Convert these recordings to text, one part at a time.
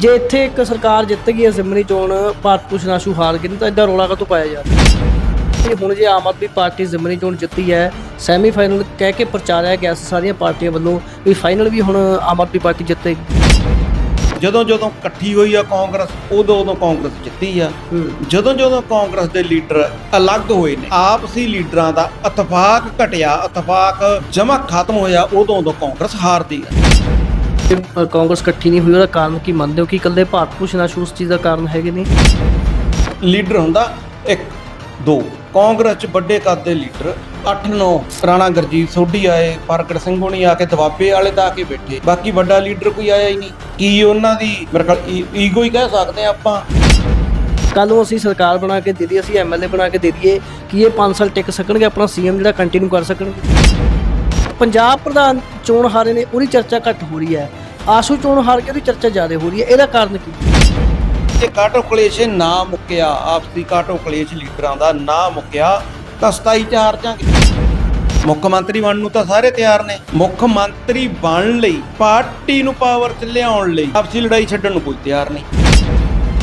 ਜੇ ਇੱਥੇ ਇੱਕ ਸਰਕਾਰ ਜਿੱਤ ਗਈ ਹੈ ਜ਼ਿਮਨੀ ਚੋਣ ਭਾਰਤ ਆਸ਼ੂ ਹਾਰ ਨੇ ਤਾਂ ਇਦਾਂ ਰੌਲਾ ਕਾਹਤੋਂ ਪਾਇਆ ਜਾ ਰਿਹਾ? ਹੁਣ ਜੇ ਆਮ ਆਦਮੀ ਪਾਰਟੀ ਜ਼ਿਮਨੀ ਚੋਣ ਜਿੱਤੀ ਹੈ ਸੈਮੀ ਫਾਈਨਲ ਕਹਿ ਕੇ ਪ੍ਰਚਾਰਿਆ ਗਿਆ ਸੀ ਸਾਰੀਆਂ ਪਾਰਟੀਆਂ ਵੱਲੋਂ ਵੀ ਫਾਈਨਲ ਵੀ ਹੁਣ ਆਮ ਆਦਮੀ ਪਾਰਟੀ ਜਿੱਤੇਗੀ ਜਦੋਂ ਜਦੋਂ ਇਕੱਠੀ ਹੋਈ ਆ ਕਾਂਗਰਸ ਉਦੋਂ ਉਦੋਂ ਕਾਂਗਰਸ ਜਿੱਤੀ ਆ। ਜਦੋਂ ਜਦੋਂ ਕਾਂਗਰਸ ਦੇ ਲੀਡਰ ਅਲੱਗ ਹੋਏ ਨੇ ਆਪਸੀ ਲੀਡਰਾਂ ਦਾ ਇਤਫਾਕ ਘਟਿਆ ਇਤਫਾਕ ਜਮਾ ਖਤਮ ਹੋਇਆ ਉਦੋਂ ਉਦੋਂ ਕਾਂਗਰਸ ਹਾਰਦੀ ਆ। ਤੇ, ਕਾਂਗਰਸ ਇਕੱਠੀ ਨਹੀਂ ਹੋਈ ਉਹਦਾ ਕਾਰਨ ਕੀ ਮੰਨਦੇ ਹੋ? ਕਿ ਇਕੱਲੇ ਭਾਰਤ ਭੂਸ਼ਣ ਆਸ਼ੂ ਉਸ ਚੀਜ਼ ਦਾ ਕਾਰਨ ਹੈਗੇ ਨੇ? ਲੀਡਰ ਹੁੰਦਾ ਇੱਕ ਦੋ। ਕਾਂਗਰਸ ਚ ਵੱਡੇ ਕੱਦ ਦੇ ਲੀਡਰ 8-9 ਰਾਣਾ ਗੁਰਜੀਤ ਸੋਢੀ ਆਏ ਪ੍ਰਗਟ ਸਿੰਘ ਹੋਣੀ ਆ ਕੇ ਦਵਾਬੇ ਵਾਲੇ ਆ ਕੇ ਬੈਠੇ। ਬਾਕੀ ਵੱਡਾ ਲੀਡਰ ਕੋਈ ਆਇਆ ਹੀ ਨਹੀਂ। ਕੀ ਉਹਨਾਂ ਦੀ ਮੇਰੇ ਖਿਆਲ ਈਗੋ ਹੀ ਕਹਿ ਸਕਦੇ ਆ ਆਪਾਂ। ਕੱਲ ਨੂੰ ਅਸੀਂ ਸਰਕਾਰ ਬਣਾ ਕੇ ਦੇ ਦਈਏ ਅਸੀਂ ਐਮਐਲਏ ਬਣਾ ਕੇ ਦੇ ਦਈਏ ਕਿ ਇਹ 5 ਸਾਲ ਟਿਕ ਸਕਣਗੇ ਆਪਣਾ ਸੀਐਮ ਜਿਹੜਾ ਕੰਟੀਨਿਊ ਕਰ ਸਕਣਗੇ। ਪੰਜਾਬ ਪ੍ਰਧਾਨ ਚੋਣ ਹਾਰੇ ਨੇ ਉਹਦੀ ਚਰਚਾ ਘੱਟ ਹੋ ਰਹੀ ਹੈ। ਆਸ਼ੂ ਚੋਣ ਹਾਰ ਕੇ ਉਹਦੀ ਚਰਚਾ ਜ਼ਿਆਦਾ ਹੋ ਰਹੀ ਹੈ। ਇਹਦਾ ਕਾਰਨ ਕੀ? ਜੇ ਕਾਟੋ ਕਲੇਸ਼ ਨਾ ਮੁੱਕਿਆ। ਆਪਸੀ ਕਾਟੋ ਕਲੇਸ਼ ਲੀਡਰਾਂ ਦਾ ਨਾ ਮੁੱਕਿਆ। ਤਾਂ 27 ਚ ਹਾਰ ਜਾਾਂਗੇ ਮੁੱਖ ਮੰਤਰੀ ਬਣਨ ਨੂੰ ਤਾਂ ਸਾਰੇ ਤਿਆਰ ਨੇ। ਮੁੱਖ ਮੰਤਰੀ ਬਣਨ ਲਈ ਪਾਰਟੀ ਨੂੰ ਪਾਵਰ 'ਚ ਲਿਆਉਣ ਲਈ ਆਪਸੀ ਲੜਾਈ ਛੱਡਣ ਨੂੰ ਕੋਈ ਤਿਆਰ ਨਹੀਂ।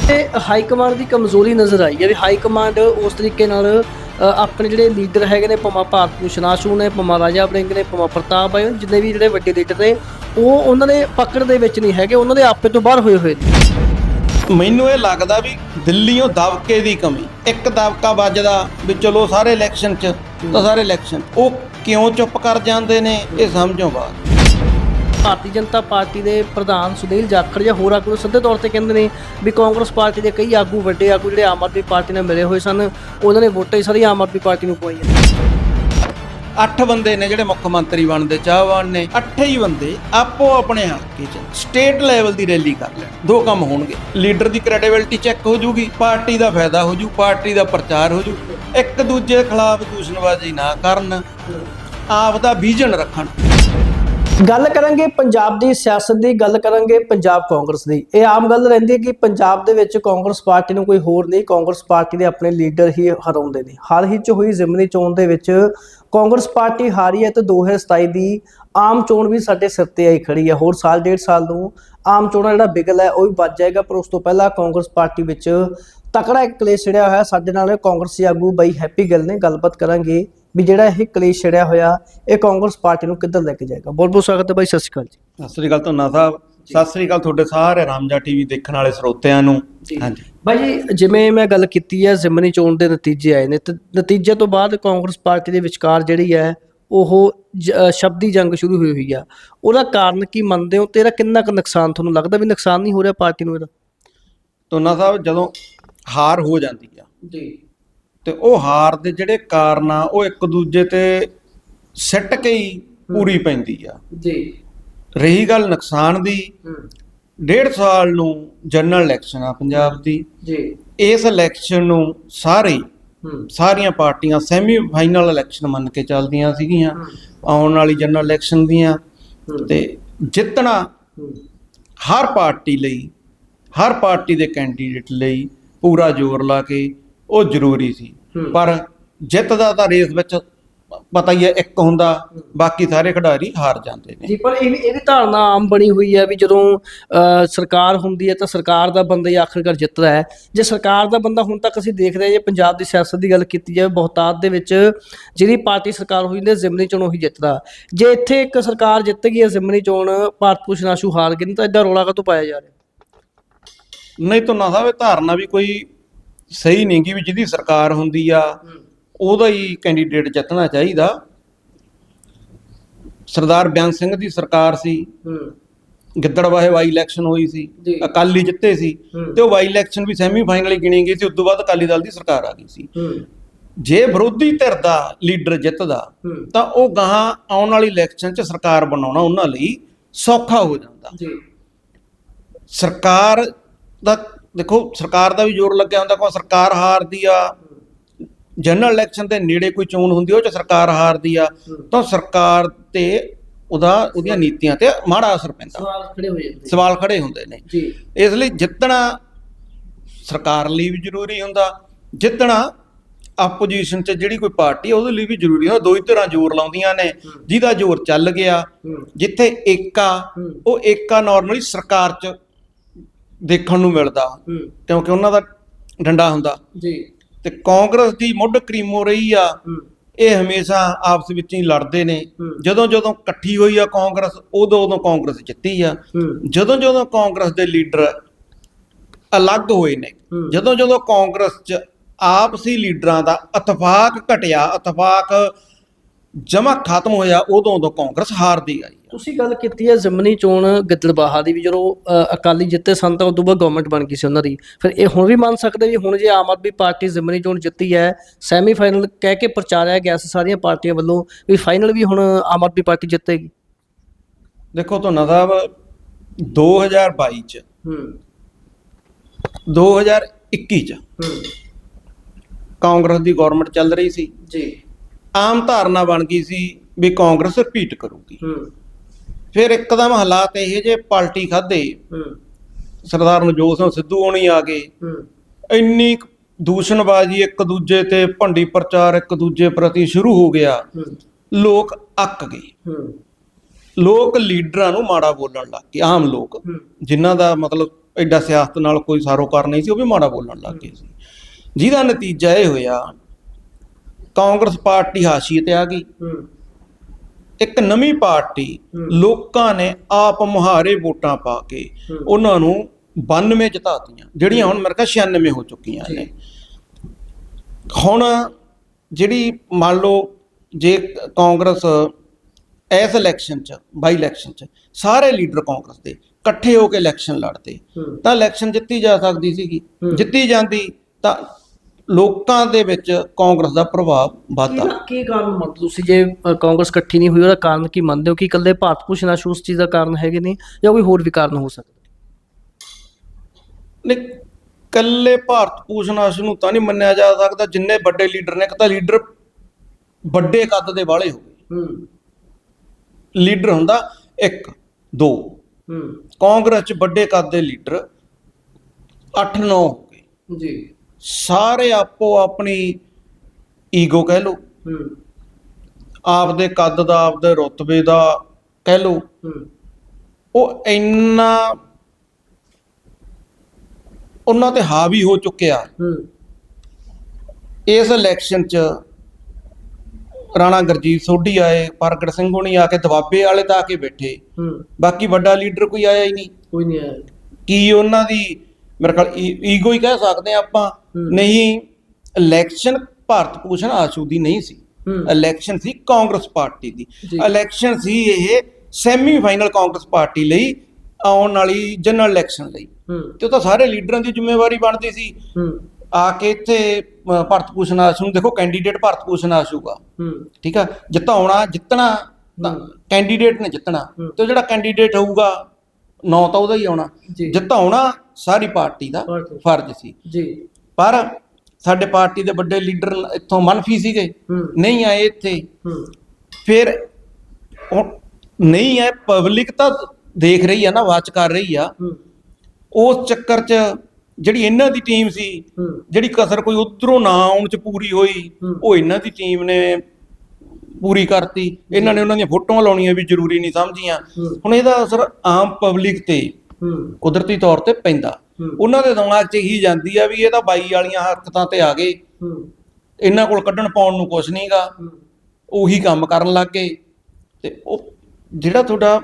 ਤੇ ਹਾਈ ਕਮਾਂਡ ਦੀ ਕਮਜ਼ੋਰੀ ਨਜ਼ਰ ਆਈ ਹੈ ਵੀ ਹਾਈ ਕਮਾਂਡ ਉਸ ਤਰੀਕੇ ਨਾਲ ਆਪਣੇ ਜਿਹੜੇ ਲੀਡਰ ਹੈਗੇ ਨੇ ਭਾਵੇਂ ਭਾਰਤ ਭੂਸ਼ਣ ਆਸ਼ੂ ਨੇ, ਪਮਾ ਰਾਜਾ ਵੜਿੰਗ ਨੇ ਭਾਵੇਂ ਪ੍ਰਤਾਪ ਆਏ ਜਿੰਨੇ ਵੀ ਜਿਹੜੇ ਵੱਡੇ ਲੀਡਰ ਨੇ, ਉਹ ਉਹਨਾਂ ਦੇ ਪਕੜ ਦੇ ਵਿੱਚ ਨਹੀਂ ਹੈਗੇ, ਉਹਨਾਂ ਦੇ ਆਪੇ ਤੋਂ ਬਾਹਰ ਹੋਏ ਹੋਏ ਨੇ। ਮੈਨੂੰ ਇਹ ਲੱਗਦਾ ਵੀ ਦਿੱਲੀੋਂ ਦਬਕੇ ਦੀ ਕਮੀ, ਇੱਕ ਦਬਕਾ ਵੱਜਦਾ ਵੀ ਚਲੋ ਸਾਰੇ ਇਲੈਕਸ਼ਨ 'ਚ ਤਾਂ ਸਾਰੇ ਇਲੈਕਸ਼ਨ, ਉਹ ਕਿਉਂ ਚੁੱਪ ਕਰ ਜਾਂਦੇ ਨੇ, ਇਹ ਸਮਝੋ ਬਾਅਦ ਭਾਰਤੀ ਜਨਤਾ ਪਾਰਟੀ ਦੇ ਪ੍ਰਧਾਨ ਸੁਨੀਲ ਜਾਖੜ ਜਾਂ ਹੋਰ ਆਗੂ ਸਿੱਧੇ ਤੌਰ ਤੇ ਕਹਿੰਦੇ ਨੇ ਵੀ ਕਾਂਗਰਸ ਪਾਰਟੀ ਦੇ ਕਈ ਆਗੂ, ਵੱਡੇ ਆਗੂ ਜਿਹੜੇ ਆਮ ਆਦਮੀ ਪਾਰਟੀ ਨਾਲ ਮਿਲੇ ਹੋਏ ਸਨ, ਉਹਨਾਂ ਨੇ ਵੋਟਾਂ ਹੀ ਸਾਰੀਆਂ ਆਮ ਆਦਮੀ ਪਾਰਟੀ ਨੂੰ ਪਵਾਈਆਂ। ਅੱਠ ਬੰਦੇ ਨੇ ਜਿਹੜੇ ਮੁੱਖ ਮੰਤਰੀ ਬਣਦੇ, ਚਾਹਵਾਨ ਨੇ, ਅੱਠੇ ਹੀ ਬੰਦੇ ਆਪੋ ਆਪਣੇ ਹਲਕੇ 'ਚ ਸਟੇਟ ਲੈਵਲ ਦੀ ਰੈਲੀ ਕਰ ਲੈਣ। ਦੋ ਕੰਮ ਹੋਣਗੇ। ਲੀਡਰ ਦੀ ਕ੍ਰੈਡੀਬਿਲਿਟੀ ਚੈੱਕ ਹੋ ਜੂਗੀ ਪਾਰਟੀ ਦਾ ਫਾਇਦਾ ਹੋ ਜੂ ਪਾਰਟੀ ਦਾ ਪ੍ਰਚਾਰ ਹੋ ਜੂ ਇੱਕ ਦੂਜੇ ਖਿਲਾਫ ਦੂਸ਼ਣਬਾਜ਼ੀ ਨਾ ਕਰਨ, ਆਪ ਦਾ ਵਿਜ਼ਨ ਰੱਖਣ। ਗੱਲ ਕਰਾਂਗੇ ਪੰਜਾਬ ਦੀ ਸਿਆਸਤ ਦੀ, ਗੱਲ ਕਰਾਂਗੇ ਪੰਜਾਬ ਕਾਂਗਰਸ ਦੀ। ਇਹ ਆਮ ਗੱਲ ਰਹਿੰਦੀ ਹੈ ਕਿ ਪੰਜਾਬ ਦੇ ਵਿੱਚ ਕਾਂਗਰਸ ਪਾਰਟੀ ਨੂੰ ਕੋਈ ਹੋਰ ਨਹੀਂ, ਕਾਂਗਰਸ ਪਾਰਟੀ ਦੇ ਆਪਣੇ ਲੀਡਰ ਹੀ ਹਰਾਉਂਦੇ ਨੇ। ਹਾਲ ਹੀ ਚ ਹੋਈ ਜ਼ਿਮਨੀ ਚੋਣ ਦੇ ਵਿੱਚ ਕਾਂਗਰਸ ਪਾਰਟੀ ਹਾਰੀ ਹੈ ਤੇ 2027 ਦੀ ਆਮ ਚੋਣ ਵੀ ਸਾਡੇ ਸਿਰ ਤੇ ਆਈ ਖੜੀ ਹੈ। ਹੋਰ ਸਾਲ, ਡੇਢ ਸਾਲ ਨੂੰ ਆਮ ਚੋਣਾਂ ਜਿਹੜਾ ਬਿਗਲ ਹੈ, ਉਹ ਵੀ ਵੱਜ ਜਾਏਗਾ, ਪਰ ਉਸ ਤੋਂ ਪਹਿਲਾਂ ਕਾਂਗਰਸ ਪਾਰਟੀ ਵਿੱਚ ਤਕੜਾ ਇੱਕ ਕਲੇਸ਼ ਛਿੜਿਆ ਹੋਇਆ ਸਾਡੇ ਨਾਲ ਕਾਂਗਰਸੀ ਆਗੂ ਬਈ ਹੈਪੀ ਗਿੱਲ ਨੇ। ਗੱਲਬਾਤ ਕਰਾਂਗੇ ਵੀ ਜਿਹੜਾ ਇਹ ਕਲੇਸ਼ ਛਿੜਿਆ ਹੋਇਆ ਇਹ ਕਾਂਗਰਸ ਪਾਰਟੀ ਨੂੰ ਕਿੱਧਰ ਲੈ ਕੇ ਜਾਏਗਾ? ਬਹੁਤ ਬਹੁਤ ਸਵਾਗਤ ਹੈ ਬਾਈ ਸਤਿ ਸ਼੍ਰੀ ਅਕਾਲ ਜੀ। ਸਤਿ ਸ੍ਰੀ ਅਕਾਲ ਧੰਨਾ ਸਾਹਿਬ। ਸਤਿ ਸ੍ਰੀ ਅਕਾਲ ਤੁਹਾਡੇ ਸਾਰੇ ਰਾਮਜਾ ਟੀਵੀ ਦੇਖਣ ਵਾਲੇ ਸਰੋਤਿਆਂ ਨੂੰ। ਹਾਂਜੀ। ਜੀ ਜਿਵੇਂ ਮੈਂ ਗੱਲ ਕੀਤੀ ਹੈ ਜ਼ਿਮਨੀ ਚੋਣ ਦੇ ਨਤੀਜੇ ਆਏ ਨੇ ਤੇ ਨਤੀਜੇ ਤੋਂ ਬਾਅਦ ਕਾਂਗਰਸ ਪਾਰਟੀ ਦੇ ਵਿਚਕਾਰ ਜਿਹੜੀ ਹੈ ਉਹ ਸ਼ਬਦੀ ਜੰਗ ਸ਼ੁਰੂ ਹੋਈ ਹੋਈ ਆ। ਉਹਦਾ ਕਾਰਨ ਕੀ ਮੰਨਦੇ ਹੋ? ਤੇ ਇਹਦਾ ਕਿੰਨਾ ਕੁ ਨੁਕਸਾਨ ਤੁਹਾਨੂੰ ਲੱਗਦਾ ਵੀ ਨੁਕਸਾਨ ਨਹੀਂ ਹੋ ਰਿਹਾ ਪਾਰਟੀ ਨੂੰ ਇਹਦਾ? ਧੰਨਾ ਸਾਹਿਬ ਜਦੋਂ ਹਾਰ ਹੋ ਜਾਂਦੀ ਆ ਜੀ। ਤੇ ਉਹ ਹਾਰ ਦੇ ਜਿਹੜੇ ਕਾਰਨ ਆ ਉਹ ਇੱਕ ਦੂਜੇ ਤੇ ਸਿੱਟ ਕੇ ਹੀ ਪੂਰੀ ਪੈਂਦੀ ਆ। ਜੀ। ਰਹੀ ਗੱਲ ਨੁਕਸਾਨ ਦੀ ਡੇਢ ਸਾਲ ਨੂੰ ਜਨਰਲ ਇਲੈਕਸ਼ਨ ਆ ਪੰਜਾਬ ਦੀ। ਜੀ। ਇਸ ਇਲੈਕਸ਼ਨ ਨੂੰ ਸਾਰੇ ਸਾਰੀਆਂ ਪਾਰਟੀਆਂ ਸੈਮੀ ਫਾਈਨਲ ਇਲੈਕਸ਼ਨ ਮੰਨ ਕੇ ਚੱਲਦੀਆਂ ਸੀਗੀਆਂ ਆਉਣ ਵਾਲੀ ਜਨਰਲ ਇਲੈਕਸ਼ਨ ਦੀਆਂ। ਤੇ ਜਿੱਤਣਾ ਹਰ ਪਾਰਟੀ ਲਈ ਹਰ ਪਾਰਟੀ ਦੇ ਕੈਂਡੀਡੇਟ ਲਈ ਪੂਰਾ ਜ਼ੋਰ ਲਾ ਕੇ ਉਹ ਜ਼ਰੂਰੀ ਸੀ। ਪਰ ਜਿੱਤ ਦਾ ਤਾਂ ਰੇਸ ਵਿੱਚ ਪਤਾ ਹੀ ਹੈ ਇੱਕ ਹੁੰਦਾ ਬਾਕੀ ਸਾਰੇ ਖਿਡਾਰੀ ਹਾਰ ਜਾਂਦੇ ਨੇ। ਜੀ ਪਰ ਇਹ ਇਹ ਵੀ ਧਾਰਨਾ ਆਮ ਬਣੀ ਹੋਈ ਹੈ ਵੀ ਜਦੋਂ ਸਰਕਾਰ ਹੁੰਦੀ ਹੈ ਤਾਂ ਸਰਕਾਰ ਦਾ ਬੰਦਾ ਹੀ ਆਖਰਕਾਰ ਜਿੱਤਦਾ ਹੈ। ਜੇ ਸਰਕਾਰ ਦਾ ਬੰਦਾ ਹੁਣ ਤੱਕ ਅਸੀਂ ਦੇਖ ਰਹੇ ਹਾਂ ਜੇ ਪੰਜਾਬ ਦੀ ਸਿਆਸਤ ਦੀ ਗੱਲ ਕੀਤੀ ਜਾਵੇ ਬਹੁਤਾਤ ਦੇ ਵਿੱਚ ਜਿਹੜੀ ਪਾਰਟੀ ਸਰਕਾਰ ਹੋਈ ਨੇ ਜ਼ਿਮਨੀ ਚੋਣ ਉਹੀ ਜਿੱਤਦਾ। ਜੇ ਇੱਥੇ ਇੱਕ ਸਰਕਾਰ ਜਿੱਤ ਗਈ ਹੈ ਜ਼ਿਮਨੀ ਚੋਣ ਭਾਰਤ ਭੂਸ਼ਣ ਆਸ਼ੂ ਹਾਰ ਗਏ ਤਾਂ ਐਡਾ ਰੌਲਾ ਕਾਹਤੋਂ ਪਾਇਆ ਜਾ ਰਿਹਾ? ਨਹੀਂ ਤਾਂ ਨਾ ਇਹ ਧਾਰਨਾ ਵੀ ਕੋਈ ਸਹੀ ਨਹੀਂ ਗੀ ਵੀ ਜਿਹਦੀ ਸਰਕਾਰ ਹੁੰਦੀ ਆ ਉਹਦਾ ਹੀ ਕੈਂਡੀਡੇਟ ਜਿੱਤਣਾ ਚਾਹੀਦਾ। ਸਰਦਾਰ ਬਿਆਨ ਸਿੰਘ ਦੀ ਸਰਕਾਰ ਸੀ। ਗਿੱਦੜਵਾਹੇ ਵਾਈ ਇਲੈਕਸ਼ਨ ਹੋਈ ਸੀ। ਅਕਾਲੀ ਜਿੱਤੇ ਸੀ। ਤੇ ਉਹ ਵਾਈ ਇਲੈਕਸ਼ਨ ਵੀ ਸੈਮੀ ਫਾਈਨਲ ਹੀ ਗਿਣੀ ਗਈ ਸੀ ਉਸ ਤੋਂ ਬਾਅਦ ਅਕਾਲੀ ਦਲ ਦੀ ਸਰਕਾਰ ਆ ਗਈ ਸੀ। ਜੇ ਵਿਰੋਧੀ ਧਿਰ ਦਾ ਲੀਡਰ ਜਿੱਤਦਾ ਤਾਂ ਉਹ ਗਾਹਾਂ ਆਉਣ ਵਾਲੀ ਇਲੈਕਸ਼ਨ 'ਚ ਸਰਕਾਰ ਬਣਾਉਣਾ ਉਹਨਾਂ ਲਈ ਸੌਖਾ ਹੋ ਜਾਂਦਾ। ਜੀ। ਸਰਕਾਰ ਦਾ ਦੇਖੋ ਸਰਕਾਰ ਦਾ ਵੀ ਜ਼ੋਰ ਲੱਗਿਆ ਹੁੰਦਾ ਕੋਈ ਸਰਕਾਰ ਹਾਰਦੀ ਆ ਜਨਰਲ ਇਲੈਕਸ਼ਨ ਦੇ ਨੇੜੇ ਕੋਈ ਚੋਣ ਹੁੰਦੀ ਉਹ ਚ ਸਰਕਾਰ ਹਾਰਦੀ ਆ ਤਾਂ ਸਰਕਾਰ ਤੇ ਉਹਦਾ ਉਹਦੀਆਂ ਨੀਤੀਆਂ ਤੇ ਮਾੜਾ ਅਸਰ ਪੈਂਦਾ। ਸਵਾਲ ਖੜੇ ਹੋ ਜਾਂਦੇ ਸਵਾਲ ਖੜੇ ਹੁੰਦੇ ਨੇ। ਜੀ। ਇਸ ਲਈ ਜਿੱਤਣਾ ਸਰਕਾਰ ਲਈ ਵੀ ਜ਼ਰੂਰੀ ਹੁੰਦਾ ਜਿੱਤਣਾ ਆਪੋਜੀਸ਼ਨ 'ਚ ਜਿਹੜੀ ਕੋਈ ਪਾਰਟੀ ਆ, ਉਹਦੇ ਲਈ ਵੀ ਜ਼ਰੂਰੀ ਹੁੰਦਾ। ਦੋਈ ਧਿਰਾਂ ਜ਼ੋਰ ਲਾਉਂਦੀਆਂ ਨੇ ਜਿਹਦਾ ਜ਼ੋਰ ਚੱਲ ਗਿਆ ਹੂੰ। ਜਿੱਥੇ ਏਕਾ ਹੂੰ। ਉਹ ਏਕਾ ਨਾਰਮਲੀ ਸਰਕਾਰ 'ਚ ਦੇਖਣ ਨੂੰ ਮਿਲਦਾ ਕਿਉਂਕਿ ਉਹਨਾਂ ਦਾ ਡੰਡਾ ਹੁੰਦਾ। ਜੀ। ਤੇ ਕਾਂਗਰਸ ਦੀ ਮੁੱਢ ਕਰੀਮੋ ਰਹੀ ਆ ਇਹ ਹਮੇਸ਼ਾ ਆਪਸ ਵਿੱਚ ਹੀ ਲੜਦੇ ਨੇ। ਜਦੋਂ ਜਦੋਂ ਇਕੱਠੀ ਹੋਈ ਆ ਕਾਂਗਰਸ ਉਦੋਂ ਉਦੋਂ ਕਾਂਗਰਸ ਜਿੱਤੀ ਆ। ਜਦੋਂ ਜਦੋਂ ਕਾਂਗਰਸ ਦੇ ਲੀਡਰ ਅਲੱਗ ਹੋਏ ਨੇ। ਜਦੋਂ ਜਦੋਂ ਕਾਂਗਰਸ 'ਚ ਆਪਸੀ ਲੀਡਰਾਂ ਦਾ ਇਤਫਾਕ ਘਟਿਆ ਇਤਫਾਕ ਜਮਾ ਖਤਮ ਹੋਇਆ ਉਦੋਂ ਉਦੋਂ ਕਾਂਗਰਸ ਹਾਰਦੀ ਆਈ। ਤੁਸੀਂ ਗੱਲ ਕੀਤੀ ਹੈ ਜ਼ਮਨੀ ਚੋਣ ਗਿੱਦੜਬਾਹਾ ਦੀ ਵੀ ਜਦੋਂ ਅ, ਅਕਾਲੀ ਜਿੱਤੇ ਸਨ ਤਾਂ ਉਦੋਂ ਬਾਅਦ ਗਵਰਨਮੈਂਟ ਬਣ ਗਈ ਸੀ ਉਹਨਾਂ ਦੀ। ਫਿਰ ਇਹ ਹੁਣ ਵੀ ਮੰਨ ਸਕਦੇ ਵੀ ਹੁਣ ਜੇ ਆਮ ਆਦਮੀ ਪਾਰਟੀ ਜ਼ਮਨੀ ਚੋਣ ਜਿੱਤੀ ਹੈ ਸੈਮੀਫਾਈਨਲ ਕਹਿ ਕੇ ਪ੍ਰਚਾਰਿਆ ਗਿਆ ਸੀ ਸਾਰੀਆਂ ਪਾਰਟੀਆਂ ਵੱਲੋਂ ਵੀ ਫਾਈਨਲ ਵੀ ਹੁਣ ਆਮ ਆਦਮੀ ਪਾਰਟੀ ਜਿੱਤੇਗੀ। ਦੇਖੋ ਧੋਨਾ ਸਾਹਿਬ 2022 ਚ। ਹੂੰ। 2021 ਚ। ਹੂੰ। ਕਾਂਗਰਸ ਦੀ ਗਵਰਨਮੈਂਟ ਚੱਲ ਰਹੀ ਸੀ। ਜੀ। ਆਮ ਧਾਰਨਾ ਬਣ ਗਈ ਸੀ ਵੀ ਕਾਂਗਰਸ ਰਿਪੀਟ ਕਰੂਗੀ। ਫਿਰ ਇੱਕਦਮ ਹਾਲਾਤ ਇਹ ਜੇ ਪਲਟੀ ਖਾਦੇ ਸਰਦਾਰ ਨਵਜੋਤ ਸਿੰਘ ਸਿੱਧੂ ਹੋਣੀ ਆ ਗਏ। ਇੰਨੀ ਦੂਸ਼ਣਬਾਜ਼ੀ ਇੱਕ ਦੂਜੇ ਤੇ ਭੰਡੀ ਪ੍ਰਚਾਰ ਇੱਕ ਦੂਜੇ ਪ੍ਰਤੀ ਸ਼ੁਰੂ ਹੋ ਗਿਆ। ਲੋਕ ਅੱਕ ਗਏ। ਲੋਕ ਲੀਡਰਾਂ ਨੂੰ ਮਾੜਾ ਬੋਲਣ ਲੱਗ ਗਏ ਆਮ ਲੋਕ। ਜਿਨ੍ਹਾਂ ਦਾ ਮਤਲਬ ਐਡਾ ਸਿਆਸਤ ਨਾਲ ਕੋਈ ਸਾਰੋਕਾਰ ਨਹੀਂ ਸੀ ਉਹ ਵੀ ਮਾੜਾ ਬੋਲਣ ਲੱਗ ਗਏ ਸੀ। ਜਿਹਦਾ ਨਤੀਜਾ ਇਹ ਹੋਇਆ ਕਾਂਗਰਸ ਪਾਰਟੀ ਹਾਸ਼ੀਏ ਤੇ ਆ ਗਈ ਇੱਕ ਨਵੀਂ ਪਾਰਟੀ। ਲੋਕਾਂ ਨੇ ਆਪ ਮੁਹਾਰੇ ਵੋਟਾਂ ਪਾ ਕੇ। ਉਹਨਾਂ ਨੂੰ 92 ਜਿਤਾਤੀਆਂ ਜਿਹੜੀਆਂ ਹੁਣ ਮੇਰੇ ਖਿਆਲ 96 ਹੋ ਚੁੱਕੀਆਂ। ਨੇ ਹੁਣ ਜਿਹੜੀ ਮੰਨ ਲਓ ਜੇ ਕਾਂਗਰਸ ਇਸ ਇਲੈਕਸ਼ਨ ਚ ਬਾਈ ਇਲੈਕਸ਼ਨ ਚ ਸਾਰੇ ਲੀਡਰ ਕਾਂਗਰਸ ਦੇ ਇਕੱਠੇ ਹੋ ਕੇ ਇਲੈਕਸ਼ਨ ਲੜਦੇ ਤਾਂ ਇਲੈਕਸ਼ਨ ਜਿੱਤੀ ਜਾ ਸਕਦੀ ਸੀਗੀ। ਜਿੱਤੀ ਜਾਂਦੀ ਤਾਂ ਲੋਕਾਂ ਦੇ ਵਿੱਚ ਕਾਂਗਰਸ ਦਾ ਪ੍ਰਭਾਵ ਵੱਧਦਾ ਕੀ- ਕਾਰਨ ਮੰਨਦੇ ਤੁਸੀਂ ਜੇ ਕਾਂਗਰਸ ਇਕੱਠੀ ਨਹੀਂ ਹੋਈ ਉਹਦਾ ਕਾਰਨ ਕੀ ਮੰਨਦੇ ਹੋ? ਕਿ ਇਕੱਲੇ ਭਾਰਤ ਭੂਸ਼ਣ ਆਸ਼ੂ ਉਸ ਚੀਜ਼ ਦਾ ਕਾਰਨ ਹੈਗੇ ਨੇ ਜਾਂ ਕੋਈ ਹੋਰ ਵੀ ਕਾਰਨ ਹੋ ਸਕਦਾ? ਨਹੀਂ ਕੱਲੇ ਭਾਰਤ ਭੂਸ਼ਣ ਆਸ਼ੂ ਨੂੰ ਤਾਂ ਨਹੀਂ ਮੰਨਿਆ ਜਾ ਸਕਦਾ ਜਿੰਨੇ ਵੱਡੇ ਲੀਡਰ ਨੇ ਇੱਕ ਤਾਂ ਲੀਡਰ ਵੱਡੇ ਕੱਦ ਦੇ ਵਾਲੇ ਹੋ ਹੂੰ। ਲੀਡਰ ਹੁੰਦਾ ਇੱਕ ਦੋ। ਹੂੰ। ਕਾਂਗਰਸ ਚ ਵੱਡੇ ਕੱਦ ਦੇ ਲੀਡਰ 8-9 ਹੋ ਗਏ। ਜੀ। ਸਾਰੇ ਆਪੋ ਆਪਣੀ ਈਗੋ ਕਹਿ ਲਓ। ਹੂੰ। ਆਪਦੇ ਕੱਦ ਦਾ ਆਪਦੇ ਰੁਤਬੇ ਦਾ ਕਹਿ ਲਓ। ਹੂੰ। ਉਹ ਇੰਨਾ ਉਹਨਾਂ ਤੇ ਹਾਵੀ ਹੋ ਚੁੱਕਿਆ। ਇਸ ਇਲੈਕਸ਼ਨ 'ਚ ਰਾਣਾ ਗੁਰਜੀਤ ਸੋਢੀ ਆਏ ਪ੍ਰਗਟ ਸਿੰਘ ਹੋਣੀ ਆ ਕੇ ਦਬਾਬੇ ਵਾਲੇ ਤਾਂ ਆ ਕੇ ਬੈਠੇ। ਬਾਕੀ ਵੱਡਾ ਲੀਡਰ ਕੋਈ ਆਇਆ ਹੀ ਨਹੀਂ। ਕੋਈ ਨਹੀਂ ਆਇਆ। ਕੀ ਉਹਨਾਂ ਦੀ ਮੇਰੇ ਖਿਆਲ ਈਗੋ ਹੀ ਕਹਿ ਸਕਦੇ ਆ ਆਪਾਂ। ਨਹੀਂ ਇਲੈਕਸ਼ਨ ਭਾਰਤ ਭੂਸ਼ਣ ਆਸ਼ੂ ਦੀ ਨਹੀਂ ਸੀ। ਇਲੈਕਸ਼ਨ ਸੀ ਕਾਂਗਰਸ ਪਾਰਟੀ ਦੀ। ਇਲੈਕਸ਼ਨ ਸੀ ਇਹ ਸੈਮੀ ਫਾਈਨਲ ਕਾਂਗਰਸ ਪਾਰਟੀ ਲਈ ਆਉਣ ਵਾਲੀ ਜਨਰਲ ਇਲੈਕਸ਼ਨ ਲਈ। ਤੇ ਉਹ ਤਾਂ ਸਾਰੇ ਲੀਡਰਾਂ ਦੀ ਜ਼ਿੰਮੇਵਾਰੀ ਬਣਦੀ ਸੀ। ਆ ਕੇ ਇੱਥੇ ਭਾਰਤ ਭੂਸ਼ਣ ਆਸ਼ੂ ਨੂੰ ਦੇਖੋ ਕੈਂਡੀਡੇਟ ਭਾਰਤ ਭੂਸ਼ਣ ਆਸ਼ੂਗਾ ਠੀਕ ਆ? ਜਿਤਾਉਣਾ ਜਿੱਤਣਾ। ਕੈਂਡੀਡੇਟ ਨੇ ਜਿੱਤਣਾ। ਤੇ ਜਿਹੜਾ ਕੈਂਡੀਡੇਟ ਹੋਊਗਾ ਨਾਂ ਤਾਂ ਉਹਦਾ ਹੀ ਆਉਣਾ। ਜੀ। ਜਿਤਾਉਣਾ ਸਾਰੀ ਪਾਰਟੀ ਦਾ। ਫਰਜ਼ ਸੀ। ਜੀ। ਪਰ ਸਾਡੇ ਪਾਰਟੀ ਦੇ ਵੱਡੇ ਲੀਡਰ ਇੱਥੋਂ ਮਨਫੀ ਸੀਗੇ। ਹੂੰ। ਨਹੀਂ ਆਏ ਇੱਥੇ। ਹੂੰ। ਫਿਰ ਉਹ ਨਹੀਂ ਹੈ ਪਬਲਿਕ ਤਾਂ ਦੇਖ ਰਹੀ ਆ ਨਾ ਵਾਚ ਕਰ ਰਹੀ ਆ। ਹੂੰ। ਉਸ ਚੱਕਰ 'ਚ ਜਿਹੜੀ ਇਹਨਾਂ ਦੀ ਟੀਮ ਸੀ ਹੂੰ। ਜਿਹੜੀ ਕਸਰ ਕੋਈ ਉਧਰੋਂ ਨਾ ਆਉਣ 'ਚ ਪੂਰੀ ਹੋਈ ਹੂੰ। ਉਹ ਇਹਨਾਂ ਦੀ ਟੀਮ ਨੇ ਪੂਰੀ ਕਰਤੀ। ਇਹਨਾਂ ਨੇ ਉਹਨਾਂ ਦੀਆਂ ਫੋਟੋਆਂ ਲਾਉਣੀਆਂ ਵੀ ਜ਼ਰੂਰੀ ਨਹੀਂ ਸਮਝੀਆਂ। ਹੂੰ। ਹੁਣ ਇਹਦਾ ਅਸਰ ਆਮ ਪਬਲਿਕ ਤੇ ਹੂੰ। ਕੁਦਰਤੀ ਤੌਰ ਤੇ ਪੈਂਦਾ। ਹੂੰ। ਉਹਨਾਂ ਦੇ ਦਿਮਾਗ 'ਚ ਇਹੀ ਜਾਂਦੀ ਆ ਵੀ ਇਹ ਤਾਂ ਬਾਈ ਵਾਲੀਆਂ ਹਰਕਤਾਂ ਤੇ ਆ ਗਏ। ਹੂੰ। ਇਹਨਾਂ ਕੋਲ ਕੱਢਣ ਪਾਉਣ ਨੂੰ ਕੁਝ ਨਹੀਂਗਾ ਹੂੰ। ਉਹੀ ਕੰਮ ਕਰਨ ਲੱਗ ਗਏ। ਤੇ ਉਹ ਜਿਹੜਾ ਤੁਹਾਡਾ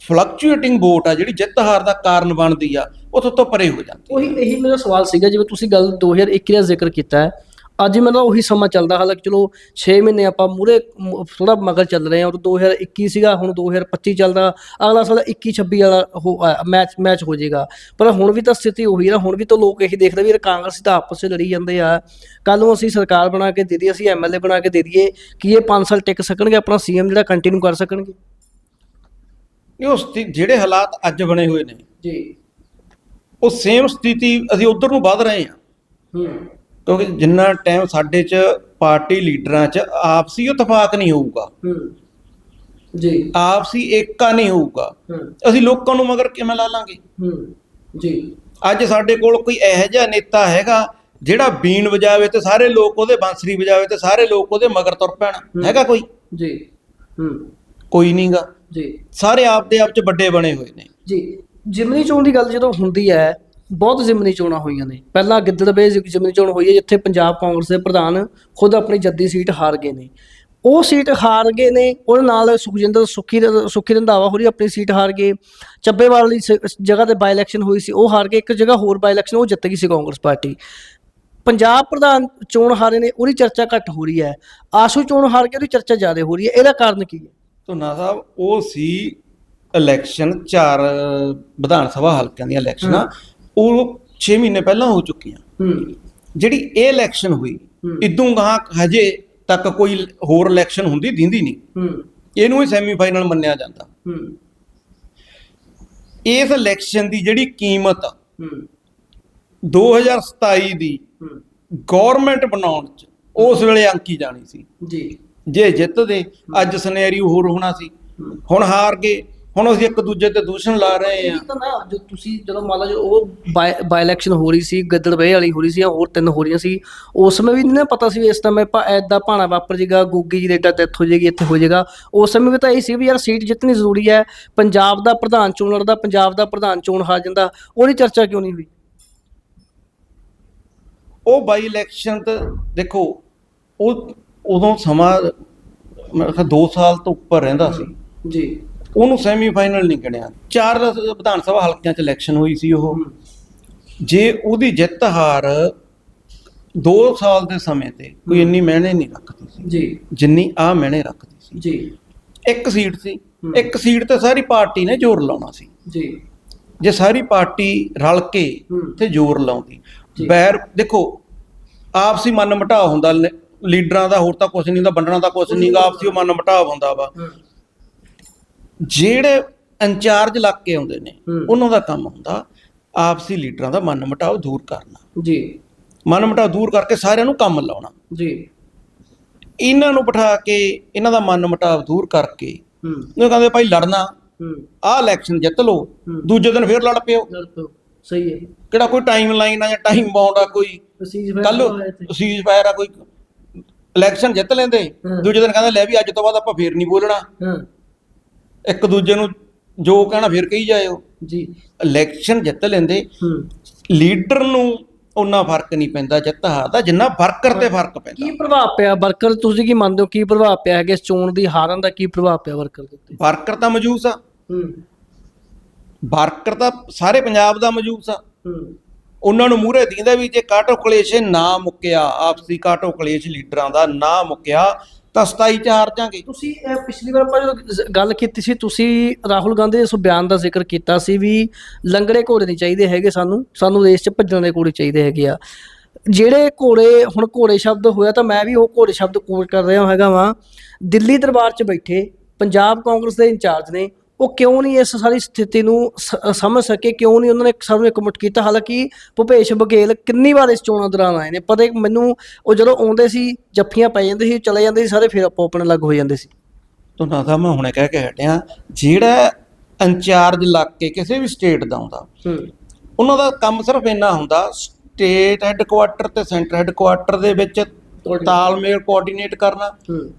ਫਲਕਚੁਏਟਿੰਗ ਵੋਟ ਆ ਜਿਹੜੀ ਜਿੱਤ ਹਾਰ ਦਾ ਕਾਰਨ ਬਣਦੀ ਆ ਉਹ ਤੋਂ ਤੋਂ ਪਰੇ ਹੋ ਜਾਂਦੀ ਉਹੀ ਇਹੀ ਮੇਰਾ ਸਵਾਲ ਸੀਗਾ ਜਿਵੇਂ ਤੁਸੀਂ ਗੱਲ 2021 ਦਾ ਜ਼ਿਕਰ ਕੀਤਾ ਹੈ ਅੱਜ ਮੈਨੂੰ ਲੱਗਦਾ ਉਹੀ ਸਮਾਂ ਚੱਲਦਾ ਹਾਲਾਂਕਿ ਚਲੋ 6 ਮਹੀਨੇ ਆਪਾਂ ਮੂਰੇ ਥੋੜਾ ਮਗਰ ਚੱਲ ਰਹੇ ਹਾਂ ਔਰ 2021 ਸੀਗਾ ਹੁਣ 2025 ਚੱਲਦਾ ਅਗਲਾ ਸਾਲ 21 26 ਵਾਲਾ ਮੈਚ ਮੈਚ ਹੋ ਜਾਏਗਾ। ਪਰ ਹੁਣ ਵੀ ਤਾਂ ਸਥਿਤੀ ਉਹੀ ਹੈ ਨਾ ਹੁਣ ਵੀ ਤਾਂ ਲੋਕ ਇਹੀ ਦੇਖਦੇ ਵੀ ਕਾਂਗਰਸੀ ਤਾਂ ਆਪਸ ਵਿੱਚ ਲੜੀ ਜਾਂਦੇ ਆ। ਕੱਲ ਨੂੰ ਅਸੀਂ ਸਰਕਾਰ ਬਣਾ ਕੇ ਦੇ ਦਈਏ ਅਸੀਂ ਐਮਐਲਏ ਬਣਾ ਕੇ ਦੇ ਦਈਏ ਕਿ ਇਹ 5 ਸਾਲ ਟਿਕ ਸਕਣਗੇ ਆਪਣਾ ਸੀਐਮ ਜਿਹੜਾ ਕੰਟੀਨਿਊ ਕਰ ਸਕਣਗੇ? ਇਹ ਉਸ ਜਿਹੜੇ ਹਾਲਾਤ ਅੱਜ ਬਣੇ ਹੋਏ ਨੇ ਜੀ। ਉਹ ਸੇਮ ਸਥਿਤੀ ਅਸੀਂ ਉਧਰ ਨੂੰ ਵੱਧ ਰਹੇ ਹਾਂ। ਹੂੰ। ਕਿਉਂਕਿ ਜਿੰਨਾ ਟਾਈਮ ਸਾਡੇ 'ਚ ਪਾਰਟੀ ਲੀਡਰਾਂ 'ਚ ਆਪਸੀ ਇਤਫਾਕ ਨਹੀਂ ਹੋਊਗਾ। ਜੀ। ਆਪਸੀ ਏਕਾ ਨਹੀਂ ਹੋਊਗਾ। ਅਸੀਂ ਲੋਕਾਂ ਨੂੰ ਮਗਰ ਕਿਵੇਂ ਲਾ ਲਾਂਗੇ? ਹੂੰ। ਜੀ। ਅੱਜ ਸਾਡੇ ਕੋਲ ਕੋਈ ਇਹੋ ਜਿਹਾ ਨੇਤਾ ਹੈਗਾ ਜਿਹੜਾ ਬੀਨ ਵਜਾਵੇ ਤੇ ਸਾਰੇ ਲੋਕ ਉਹਦੇ ਬਾਂਸਰੀ ਵਜਾਵੇ ਤੇ ਸਾਰੇ ਲੋਕ ਉਹਦੇ ਮਗਰ ਤੁਰ ਪੈਣ। ਹੈਗਾ ਕੋਈ? ਜੀ। ਹੂੰ। ਕੋਈ ਨਹੀਂਗਾ ਜੀ। ਸਾਰੇ ਆਪ ਦੇ ਆਪ 'ਚ ਵੱਡੇ ਬਣੇ ਹੋਏ ਨੇ। ਜੀ। ਜਿਮਨੀ ਚੋਣ ਦੀ ਗੱਲ ਜਦੋਂ ਹੁੰਦੀ ਹੈ ਬਹੁਤ ਜ਼ਿਮਨੀ ਚੋਣਾਂ ਹੋਈਆਂ ਨੇ। ਪਹਿਲਾਂ ਗਿੱਦੜਵੇ ਜ਼ਿਮਨੀ ਚੋਣ ਹੋਈ ਹੈ ਜਿੱਥੇ ਪੰਜਾਬ ਕਾਂਗਰਸ ਦੇ ਪ੍ਰਧਾਨ ਖੁਦ ਆਪਣੀ ਜੱਦੀ ਸੀਟ ਹਾਰ ਗਏ ਨੇ। ਉਹ ਸੀਟ ਹਾਰ ਗਏ ਨੇ ਉਹਦੇ ਨਾਲ ਸੁਖਜਿੰਦਰ ਸੁਖੀ ਸੁਖੀ ਰੰਧਾਵਾ ਹੋਰੀ ਆਪਣੀ ਸੀਟ ਹਾਰ ਗਏ। ਚੱਬੇਵਾਲ ਦੀ ਜਗ੍ਹਾ ਤੇ ਬਾਈ ਇਲੈਕਸ਼ਨ ਹੋਈ ਸੀ ਉਹ ਹਾਰ ਗਏ। ਇੱਕ ਜਗ੍ਹਾ ਹੋਰ ਬਾਈ ਇਲੈਕਸ਼ਨ ਉਹ ਜਿੱਤ ਗਈ ਸੀ ਕਾਂਗਰਸ ਪਾਰਟੀ। ਪੰਜਾਬ ਪ੍ਰਧਾਨ ਚੋਣ ਹਾਰੇ ਨੇ ਉਹਦੀ ਚਰਚਾ ਘੱਟ ਹੋ ਰਹੀ ਹੈ। ਆਸ਼ੂ ਚੋਣ ਹਾਰ ਕੇ ਉਹਦੀ ਚਰਚਾ ਜ਼ਿਆਦਾ ਹੋ ਰਹੀ ਹੈ। ਇਹਦਾ ਕਾਰਨ ਕੀ ਹੈ? ਧੁਨਾ ਸਾਹਿਬ ਉਹ ਸੀ ਇਲੈਕਸ਼ਨ ਚਾਰ ਵਿਧਾਨ ਸਭਾ ਹਲਕਿਆਂ ਦੀਆਂ ਇਲੈਕਸ਼ਨਾਂ ਉਹ 6 ਮਹੀਨੇ ਪਹਿਲਾਂ ਹੋ ਚੁੱਕੀਆਂ। ਜਿਹੜੀ ਇਹ ਇਲੈਕਸ਼ਨ ਹੋਈ। ਇਦੋਂ ਗਾਂ ਹਜੇ ਤੱਕ ਕੋਈ ਹੋਰ ਇਲੈਕਸ਼ਨ ਹੁੰਦੀ ਦਿੰਦੀ ਨਹੀਂ। ਇਹਨੂੰ ਹੀ ਸੈਮੀਫਾਈਨਲ ਮੰਨਿਆ ਜਾਂਦਾ। ਇਸ ਇਲੈਕਸ਼ਨ ਦੀ ਜਿਹੜੀ ਕੀਮਤ ਆ, ਹੂੰ। 2027 ਦੀ ਗਵਰਨਮੈਂਟ ਬਣਾਉਣ ਚ ਉਸ ਵੇਲੇ ਅੰਕੀ ਜਾਣੀ ਸੀ। ਜੀ। ਜੇ ਜਿੱਤਦੇ ਅੱਜ ਸਿਨੈਰੀਓ ਹੋਰ ਹੋਣਾ ਸੀ। ਹੁਣ ਹਾਰ ਗਏ ਹੁਣ ਅਸੀਂ ਇੱਕ ਦੂਜੇ ਤੇ ਦੂਸ਼ਣ ਲਾ ਰਹੇ ਆ ਇਹ ਤਾਂ ਨਾ ਜੋ ਤੁਸੀਂ ਜਦੋਂ ਮੰਨ ਲਓ ਜੋ ਉਹ ਬਾਈ ਇਲੈਕਸ਼ਨ ਹੋ ਰਹੀ ਸੀ ਗੱਦੜਵੇ ਵਾਲੀ ਹੋ ਰਹੀ ਸੀ ਜਾਂ ਹੋਰ ਤਿੰਨ ਹੋ ਰਹੀਆਂ ਸੀ ਉਸ ਸਮੇਂ ਵੀ ਨਾ ਪਤਾ ਸੀ ਇਸ ਸਮੇਂ ਆਪਾਂ ਐਦਾਂ ਭਾਣਾ ਵਾਪਰ ਜਾਏਗਾ ਗੋਗੀ ਜੀ ਦੇ ਏਡਾ ਡੈਥ ਹੋ ਜਾਏਗੀ ਇੱਥੇ ਹੋ ਜਾਏਗਾ ਉਸ ਸਮੇਂ ਵੀ ਤਾਂ ਇਹ ਸੀ ਵੀ ਯਾਰ ਸੀਟ ਜਿੱਤਣੀ ਜ਼ਰੂਰੀ ਹੈ ਪੰਜਾਬ ਦਾ ਪ੍ਰਧਾਨ ਚੋਣ ਲੜਦਾ ਪੰਜਾਬ ਦਾ ਪ੍ਰਧਾਨ ਚੋਣ ਹਾਰ ਜਾਂਦਾ ਉਹਦੀ ਚਰਚਾ ਕਿਉਂ ਨਹੀਂ ਹੋਈ? ਉਹ ਬਾਈ ਇਲੈਕਸ਼ਨ ਤੇ ਦੇਖੋ ਉਹ ਉਦੋਂ ਸਮਾਂ ਮੈਂ ਕਿਹਾ 2 ਸਾਲ ਤੋਂ ਉੱਪਰ ਰਹਿੰਦਾ ਸੀ। ਜੀ। ਉਹਨੂੰ ਸੈਮੀਫਾਈਨਲ ਨਹੀਂ ਗਿਣਿਆ। ਚਾਰ ਵਿਧਾਨ ਸਭਾ ਹਲਕਿਆਂ 'ਚ ਇਲੈਕਸ਼ਨ ਹੋਈ ਸੀ ਉਹ। ਜੇ ਉਹਦੀ ਜਿੱਤ ਹਾਰ 2 ਸਾਲ ਦੇ ਸਮੇਂ ਤੇ ਕੋਈ ਇੰਨੀ ਮਿਹਣੇ ਨਹੀਂ ਰੱਖਦੀ ਸੀ। ਜੀ। ਜਿੰਨੀ ਆ ਮਿਹਣੇ ਰੱਖਦੀ ਸੀ। ਜੀ। ਇੱਕ ਸੀਟ ਸੀ। ਇੱਕ ਸੀਟ ਤੇ ਸਾਰੀ ਪਾਰਟੀ ਨੇ ਜ਼ੋਰ ਲਾਉਣਾ ਸੀ। ਜੀ। ਜੇ ਸਾਰੀ ਪਾਰਟੀ ਰਲ ਕੇ। ਤੇ ਜ਼ੋਰ ਲਾਉਂਦੀ। ਬੈਰ ਦੇਖੋ ਆਪਸੀ ਮਨ ਮਟਾਵ ਹੁੰਦਾ ਲੀਡਰਾਂ ਦਾ ਹੋਰ ਤਾਂ ਕੁਝ ਨਹੀਂ ਦਾ ਵੰਡਣਾ ਦਾ ਕੁਝ ਨਹੀਂਗਾ ਆਪਸੀ ਮਨ ਮਟਾਵ ਹੁੰਦਾ ਵਾ। ਜਿਹੜੇ ਇੰਚਾਰਜ ਲੱਗ ਕੇ ਆਉਂਦੇ ਨੇ। ਉਹਨਾਂ ਦਾ ਕੰਮ ਹੁੰਦਾ ਆਪਸੀ ਲੀਡਰਾਂ ਦਾ ਮਨ ਮਟਾਵ ਦੂਰ ਕਰਨਾ। ਜੀ। ਮਨ ਮਟਾਵ ਦੂਰ ਕਰਕੇ ਸਾਰਿਆਂ ਨੂੰ ਕੰਮ ਲਾਉਣਾ। ਜੀ। ਇਹਨਾਂ ਨੂੰ ਬਿਠਾ ਕੇ ਇਹਨਾਂ ਦਾ ਮਨ ਮਟਾਵ ਦੂਰ ਕਰਕੇ ਉਹ ਕਹਿੰਦੇ ਭਾਈ ਲੜਨਾ ਆਹ ਇਲੈਕਸ਼ਨ ਜਿੱਤ ਲਓ। ਦੂਜੇ ਦਿਨ ਫੇਰ ਲੜ ਪਿਓ। ਸਹੀ ਹੈ ਕਿਹੜਾ ਕੋਈ ਟਾਈਮ ਲਾਈਨ ਆ ਜਾਂ ਟਾਈਮ ਬਾਉਂਡ ਆ ਕੋਈ? ਕੱਲ ਸੀਜ਼ ਫਾਇਰ ਆ ਕੋਈ। ਇਲੈਕਸ਼ਨ ਜਿੱਤ ਲੈਂਦੇ। ਦੂਜੇ ਦਿਨ ਕਹਿੰਦੇ ਲੈ ਵੀ ਅੱਜ ਤੋਂ ਬਾਅਦ ਆਪਾਂ ਫੇਰ ਨਹੀਂ ਬੋਲਣਾ। ਹਾਂ। ਇੱਕ ਦੂਜੇ ਨੂੰ ਜੋ ਕਹਿਣਾ ਫੇਰ ਕਹੀ ਜਾਇਓ। ਜੀ। ਇਲੈਕਸ਼ਨ ਜਿੱਤ ਲੈਂਦੇ ਲੀਡਰ ਨੂੰ ਉਹਨਾਂ ਫ਼ਰਕ ਨਹੀਂ ਪੈਂਦਾ ਜਿੱਤ ਹਾਰ ਦਾ ਜਿੰਨਾ ਵਰਕਰ ਤੇ ਫ਼ਰਕ ਪੈਂਦਾ। ਕੀ ਪ੍ਰਭਾਵ ਪਿਆ ਵਰਕਰ ਤੁਸੀਂ ਕੀ ਮੰਨਦੇ ਹੋ ਕੀ ਪ੍ਰਭਾਵ ਪਿਆ ਹੈ ਕਿ ਇਸ ਚੋਣ ਦੀ ਹਾਰਨ ਦਾ ਕੀ ਪ੍ਰਭਾਵ ਪਿਆ ਵਰਕਰ ਦੇ ਉੱਤੇ? ਵਰਕਰ ਤਾਂ ਮਜੂਸ ਆ। ਹੂੰ। ਵਰਕਰ ਤਾਂ ਸਾਰੇ ਪੰਜਾਬ ਦਾ ਮਜੂਸ ਆ। ਹੂੰ। ਉਹਨਾਂ ਨੂੰ ਮੂਹਰੇ ਦੀਂਦਾ ਵੀ ਜੇ ਕਾਟੋ ਕਲੇਸ਼ ਨਾ ਮੁੱਕਿਆ ਆਪਸੀ ਕਾਟੋ ਕਲੇਸ਼ ਲੀਡਰਾਂ ਦਾ ਨਾ ਮੁੱਕਿਆ ਤਾਂ 27 ਚ ਹਾਰ ਜਾਾਂਗੇ। ਤੁਸੀਂ ਇਹ ਪਿਛਲੀ ਵਾਰ ਆਪਾਂ ਜਦੋਂ ਜ਼- ਗੱਲ ਕੀਤੀ ਸੀ, ਤੁਸੀਂ ਰਾਹੁਲ ਗਾਂਧੀ ਦੇ ਉਸ ਬਿਆਨ ਦਾ ਜ਼ਿਕਰ ਕੀਤਾ ਸੀ ਵੀ ਲੰਗੜੇ ਘੋੜੇ ਨਹੀਂ ਚਾਹੀਦੇ ਹੈਗੇ ਸਾਨੂੰ ਸਾਨੂੰ ਰੇਸ 'ਚ ਭੱਜਣ ਦੇ ਘੋੜੇ ਚਾਹੀਦੇ ਹੈਗੇ ਆ। ਜਿਹੜੇ ਘੋੜੇ, ਹੁਣ ਘੋੜੇ ਸ਼ਬਦ ਹੋਇਆ ਤਾਂ ਮੈਂ ਵੀ ਉਹ ਘੋੜੇ ਸ਼ਬਦ ਕੋਟ ਕਰ ਰਿਹਾ ਹੈਗਾ ਵਾਂ। ਦਿੱਲੀ ਦਰਬਾਰ 'ਚ ਬੈਠੇ ਪੰਜਾਬ ਕਾਂਗਰਸ ਦੇ ਇੰਚਾਰਜ ਨੇ ਉਹ ਕਿਉਂ ਨਹੀਂ ਇਸ ਸਾਰੀ ਸਥਿਤੀ ਨੂੰ ਸਮਝ ਸਕੇ? ਕਿਉਂ ਨਹੀਂ ਉਹਨਾਂ ਨੇ ਸਭ ਨੂੰ ਇਕਮੁੱਠ ਕੀਤਾ? ਹਾਲਾਂਕਿ ਭੁਪੇਸ਼ ਬਘੇਲ ਕਿੰਨੀ ਵਾਰ ਇਸ ਚੋਣਾਂ ਦੌਰਾਨ ਆਏ ਨੇ? ਪਤਾ ਮੈਨੂੰ ਉਹ ਜਦੋਂ ਆਉਂਦੇ ਸੀ ਜੱਫੀਆਂ ਪੈ ਜਾਂਦੇ ਸੀ ਚਲੇ ਜਾਂਦੇ ਸੀ ਸਾਰੇ ਫਿਰ ਆਪੋ ਆਪਣੇ ਲੱਗ ਹੋ ਜਾਂਦੇ ਸੀ। ਤੁਹਾਨੂੰ ਤਾਂ ਮੈਂ ਹੁਣੇ ਕਹਿ ਕੇ ਹਟਿਆ। ਜਿਹੜਾ ਇੰਚਾਰਜ ਲੱਗ ਕੇ ਕਿਸੇ ਵੀ ਸਟੇਟ ਦਾ ਆਉਂਦਾ ਹੂੰ। ਉਹਨਾਂ ਦਾ ਕੰਮ ਸਿਰਫ ਇੰਨਾ ਹੁੰਦਾ ਸਟੇਟ ਹੈੱਡਕੁਆਟਰ ਤੇ ਸੈਂਟਰ ਹੈੱਡਕੁਆਟਰ ਦੇ ਵਿੱਚ ਤਾਲਮੇਲ ਕੋਆਰਡੀਨੇਟ ਕਰਨਾ।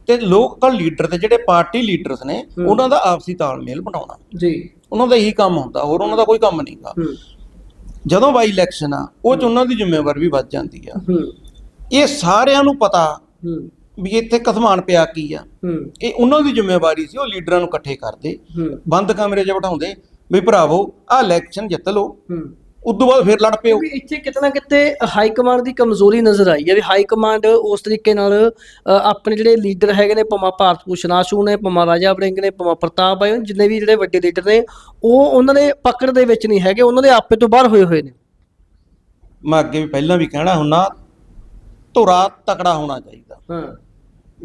ਤੇ ਲੋਕਲ ਲੀਡਰ ਤੇ ਜਿਹੜੇ ਪਾਰਟੀ ਲੀਡਰਸ ਨੇ ਉਹਨਾਂ ਦਾ ਆਪਸੀ ਤਾਲਮੇਲ ਬਣਾਉਣਾ। ਜੀ। ਉਹਨਾਂ ਦਾ ਇਹੀ ਕੰਮ ਹੁੰਦਾ ਹੋਰ ਉਹਨਾਂ ਦਾ ਕੋਈ ਕੰਮ ਨਹੀਂਗਾ ਜਦੋਂ ਬਾਈ ਇਲੈਕਸ਼ਨ ਆ ਉਹ ਚ ਉਹਨਾਂ ਦੀ ਜ਼ਿੰਮੇਵਾਰੀ ਵੀ ਵੱਧ ਜਾਂਦੀ ਆ। ਇਹ ਸਾਰਿਆਂ ਨੂੰ ਪਤਾ ਵੀ ਇੱਥੇ ਕਸਮਾਨ ਪਿਆ ਕੀ ਆ। ਇਹ ਉਹਨਾਂ ਦੀ ਜ਼ਿੰਮੇਵਾਰੀ ਸੀ ਉਹ ਲੀਡਰਾਂ ਨੂੰ ਇਕੱਠੇ ਕਰਦੇ। ਬੰਦ ਕਮਰੇ 'ਚ ਬਿਠਾਉਂਦੇ ਵੀ ਭਰਾਵੋ ਆਹ ਇਲੈਕਸ਼ਨ ਜਿੱਤ ਲਓ। ਹੂੰ। ਉਦੋਂ ਬਾਅਦ ਫਿਰ ਲੜ ਪਿਓ ਵੀ ਇੱਥੇ ਕਿਤੇ ਨਾ ਕਿਤੇ ਹਾਈ ਕਮਾਂਡ ਦੀ ਕਮਜ਼ੋਰੀ ਨਜ਼ਰ ਆਈ ਹੈ ਵੀ ਹਾਈ ਕਮਾਂਡ ਉਸ ਤਰੀਕੇ ਨਾਲ ਅ, ਆਪਣੇ ਜਿਹੜੇ ਲੀਡਰ ਹੈਗੇ ਨੇ ਪਮਾ ਭਾਰਤ ਭੂਸ਼ਣ ਆਸ਼ੂ ਨੇ ਪਮਾ ਰਾਜਾ ਵੜਿੰਗ ਨੇ ਪਮਾ ਪ੍ਰਤਾਪ ਆਏ ਜਿੰਨੇ ਵੀ ਜਿਹੜੇ ਵੱਡੇ ਲੀਡਰ ਨੇ ਉਹ ਉਹਨਾਂ ਦੇ ਪਕੜ ਦੇ ਵਿੱਚ ਨਹੀਂ ਹੈਗੇ ਉਹਨਾਂ ਦੇ ਆਪੇ ਤੋਂ ਬਾਹਰ ਹੋਏ ਹੋਏ ਨੇ। ਮੈਂ ਅੱਗੇ ਵੀ ਪਹਿਲਾਂ ਵੀ ਕਹਿਣਾ ਹੁੰਨਾ ਧੁਰਾ ਤਕੜਾ ਹੋਣਾ ਚਾਹੀਦਾ। ਹਾਂ।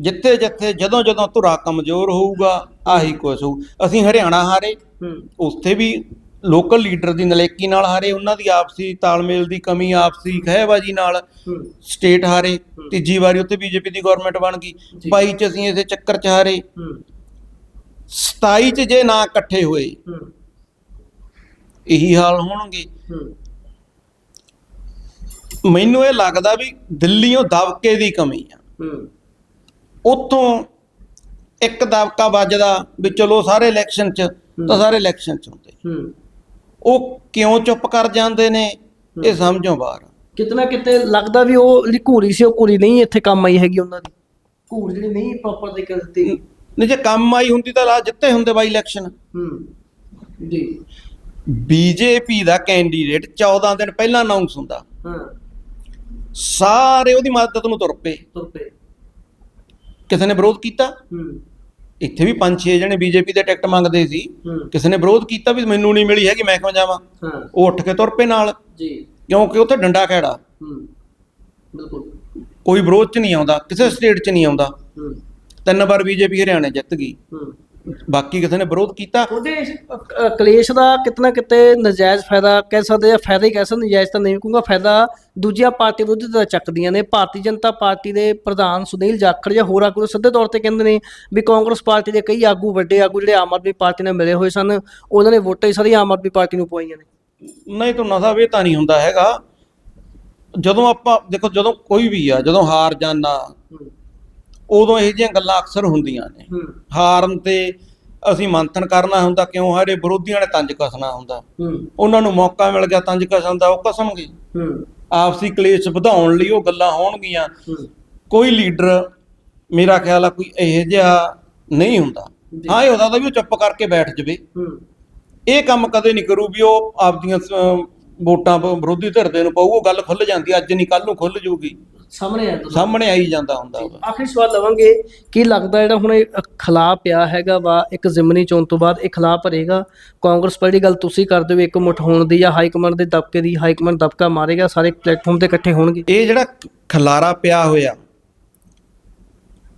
ਜਿੱਥੇ ਜਿੱਥੇ ਜਦੋਂ ਜਦੋਂ ਧੁਰਾ ਕਮਜ਼ੋਰ ਹੋਊਗਾ ਆਹੀ ਕੁਛ ਹੋਊ। ਅਸੀਂ ਹਰਿਆਣਾ ਹਾਰੇ ਹੂੰ। ਉੱਥੇ ਵੀ ਲੋਕਲ ਲੀਡਰ ਦੀ ਨਲੇਕੀ ਨਾਲ ਹਾਰੇ ਉਹਨਾਂ ਦੀ ਆਪਸੀ ਤਾਲਮੇਲ ਦੀ ਕਮੀ ਆਪਸੀ ਖਹਿਬਾਜੀ ਨਾਲ ਸਟੇਟ ਹਾਰੇ ਤੀਜੀ ਵਾਰੀ ਉੱਥੇ ਬੀਜੇਪੀ ਦੀ ਗਵਰਨਮੈਂਟ ਬਣ ਗਈ। ਜੀ। 22 ਚ ਅਸੀਂ ਇਸੇ ਚੱਕਰ ਚ ਹਾਰੇ। ਹੂੰ। 27 ਚ ਜੇ ਨਾ ਇਕੱਠੇ ਹੋਏ ਇਹੀ ਹਾਲ ਹੋਣਗੇ। ਮੈਨੂੰ ਇਹ ਲੱਗਦਾ ਵੀ ਦਿੱਲੀੋਂ ਦਬਕੇ ਦੀ ਕਮੀ ਆ। ਉੱਥੋਂ ਇੱਕ ਦਬਕਾ ਵੱਜਦਾ ਵੀ ਚਲੋ ਸਾਰੇ ਇਲੈਕਸ਼ਨ 'ਚ ਤਾਂ ਸਾਰੇ ਇਲੈਕਸ਼ਨ 'ਚ ਹੁੰਦੇ। ਹੂੰ। ਉਹ ਕਿਉਂ ਚੁੱਪ ਕਰ ਜਾਂਦੇ ਨੇ? ਇਹ ਸਮਝੋਂ ਬਾਹਰ। ਕਿਤਨਾ ਕਿਤੇ ਲੱਗਦਾ ਵੀ ਉਹ ਜਿਹੜੀ ਘੂਰੀ ਸੀ ਉਹ ਘੂਰੀ ਨਹੀਂ ਇੱਥੇ ਕੰਮ ਆਈ ਹੈਗੀ ਉਹਨਾਂ ਦੀ। ਘੂਰ ਜਿਹੜੀ ਨਹੀਂ ਪ੍ਰੋਪਰ ਦੇ ਕਰਤੀ ਨਹੀਂ ਜੇ ਕੰਮ ਆਈ ਹੁੰਦੀ ਤਾਂ ਲਾ ਜਿੱਤੇ ਹੁੰਦੇ ਬਾਈ ਇਲੈਕਸ਼ਨ ਹੂੰ। ਜੀ। ਬੀਜੇਪੀ ਦਾ ਕੈਂਡੀਡੇਟ 14 ਦਿਨ ਪਹਿਲਾਂ ਅਨਾਉਂਸ ਹੁੰਦਾ। ਹਾਂ। ਸਾਰੇ ਉਹਦੀ ਮਦਦ ਨੂੰ ਤੁਰ ਪਏ। ਤੁਰ ਪਏ। ਕਿਸੇ ਨੇ ਵਿਰੋਧ ਕੀਤਾ? ਹੂੰ। ਇੱਥੇ ਵੀ 5-6 ਜਣੇ ਬੀਜੇਪੀ ਦੇ ਟਿਕਟ ਮੰਗਦੇ ਸੀ। ਕਿਸੇ ਨੇ ਵਿਰੋਧ ਕੀਤਾ ਵੀ ਮੈਨੂੰ ਨਹੀਂ ਮਿਲੀ ਹੈਗੀ ਮੈਂ ਕਿਉਂ ਜਾਵਾਂ? ਉਹ ਉੱਠ ਕੇ ਤੁਰ ਪਏ ਨਾਲ। ਜੀ। ਕਿਉਂਕਿ ਉੱਥੇ ਡੰਡਾ ਖੈੜਾ ਬਿਲਕੁਲ। ਕੋਈ ਵਿਰੋਧ 'ਚ ਨਹੀਂ ਆਉਂਦਾ ਕਿਸੇ ਸਟੇਟ 'ਚ ਨਹੀਂ ਆਉਂਦਾ। ਤਿੰਨ ਵਾਰ ਬੀਜੇਪੀ ਹਰਿਆਣੇ ਜਿੱਤ ਗਈ। ਬਾਕੀ ਕਿਸੇ ਨੇ ਵਿਰੋਧ ਕੀਤਾ। ਉਹਦੇ ਇਸ, ਅ, ਅ, ਕਲੇਸ਼ ਦਾ ਕਿਤਨਾ ਕਿਤੇ ਨਜਾਇਜ਼ ਫਾਇਦਾ ਕਹਿ ਸਕਦੇ ਆ ਫਾਇਦਾ ਹੀ ਕਹਿ ਸਕਦੇ ਨਜਾਇਜ਼ ਤਾਂ ਨਹੀਂ ਕਹੂੰਗਾ ਫਾਇਦਾ ਦੂਜੀਆਂ ਪਾਰਟੀ ਵਿਰੁੱਧ ਦਾ ਚੱਕਦੀਆਂ ਨੇ ਭਾਰਤੀ ਜਨਤਾ ਪਾਰਟੀ ਦੇ ਪ੍ਰਧਾਨ ਸੁਨੀਲ ਜਾਖੜ ਜਾਂ ਹੋਰ ਆਗੂ ਸਿੱਧੇ ਤੌਰ ਤੇ ਕਹਿੰਦੇ ਨੇ ਵੀ ਕਾਂਗਰਸ ਪਾਰਟੀ ਦੇ ਕਈ ਆਗੂ ਵੱਡੇ ਆਗੂ ਜਿਹੜੇ ਆਮ ਆਦਮੀ ਪਾਰਟੀ ਨਾਲ ਮਿਲੇ ਹੋਏ ਸਨ ਉਹਨਾਂ ਨੇ ਵੋਟਾਂ ਹੀ ਸਾਰੀਆਂ ਆਮ ਆਦਮੀ ਪਾਰਟੀ ਨੂੰ ਪਵਾਈਆਂ ਨੇ। ਨਹੀਂ ਤਾਂ ਨਸ਼ਾ ਇਹ ਤਾਂ ਨਹੀਂ ਹੁੰਦਾ ਹੈਗਾ। ਜਦੋਂ ਆਪਾਂ ਦੇਖੋ ਜਦੋਂ ਕੋਈ ਵੀ ਆ ਜਦੋਂ ਹਾਰ ਜਾਣਾ ਉਦੋਂ ਇਹੋ ਜਿਹੀਆਂ ਗੱਲਾਂ ਅਕਸਰ ਹੁੰਦੀਆਂ ਨੇ। ਹਾਰਨ ਤੇ ਅਸੀਂ ਮੰਥਨ ਕਰਨਾ ਹੁੰਦਾ ਕਿਉਂ? ਸਾਡੇ ਵਿਰੋਧੀਆਂ ਨੇ ਤੰਜ ਕਸਣਾ ਹੁੰਦਾ। ਉਹਨਾਂ ਨੂੰ ਮੌਕਾ ਮਿਲ ਗਿਆ ਤੰਜ ਕਸਣ ਦਾ ਉਹ ਕਸਣਗੇ। ਆਪਸੀ ਕਲੇਸ਼ ਵਧਾਉਣ ਲਈ ਉਹ ਗੱਲਾਂ ਹੋਣਗੀਆਂ। ਕੋਈ ਲੀਡਰ ਮੇਰਾ ਖਿਆਲ ਆ ਕੋਈ ਇਹੋ ਜਿਹਾ ਨਹੀਂ ਹੁੰਦਾ। ਹਾਂ ਇਹ ਹੁੰਦਾ ਤਾਂ ਵੀ ਉਹ ਚੁੱਪ ਕਰਕੇ ਬੈਠ ਜਵੇ। ਇਹ ਕੰਮ ਕਦੇ ਨਹੀਂ ਕਰੂ ਵੀ ਉਹ ਆਪਦੀਆਂ ਵੋਟਾਂ ਵਿਰੋਧੀ ਧਿਰ ਦੇ ਨੂੰ ਪਾਊ ਉਹ ਗੱਲ ਖੁੱਲ ਜਾਂਦੀ ਅੱਜ ਨਹੀਂ ਕੱਲ ਨੂੰ ਖੁੱਲ ਜੂਗੀ। ਸਾਹਮਣੇ ਆ ਤੁਸੀਂ ਸਾਹਮਣੇ ਆਈ ਜਾਂਦਾ ਹੁੰਦਾ ਵਾ। ਆਖਰੀ ਸਵਾਲ ਲਵਾਂਗੇ ਕੀ ਲੱਗਦਾ ਜਿਹੜਾ ਹੁਣ ਇਹ ਖਲਾ ਪਿਆ ਹੈਗਾ ਵਾ ਇੱਕ ਜ਼ਿਮਨੀ ਚੋਣ ਤੋਂ ਬਾਅਦ ਇਹ ਖਲਾ ਭਰੇਗਾ? ਕਾਂਗਰਸ ਪਾਰਟੀ ਗੱਲ ਤੁਸੀਂ ਕਰਦੇ ਹੋ ਇੱਕ ਮੁੱਠ ਹੋਣ ਦੀ ਜਾਂ ਹਾਈ ਕਮਾਂਡ ਦੇ ਦਬਕੇ ਦੀ ਹਾਈ ਕਮਾਂਡ ਦਬਕਾ ਮਾਰੇਗਾ ਸਾਰੇ ਪਲੇਟਫਾਰਮ ਤੇ ਇਕੱਠੇ ਹੋਣਗੇ? ਇਹ ਜਿਹੜਾ ਖਲਾਰਾ ਪਿਆ ਹੋਇਆ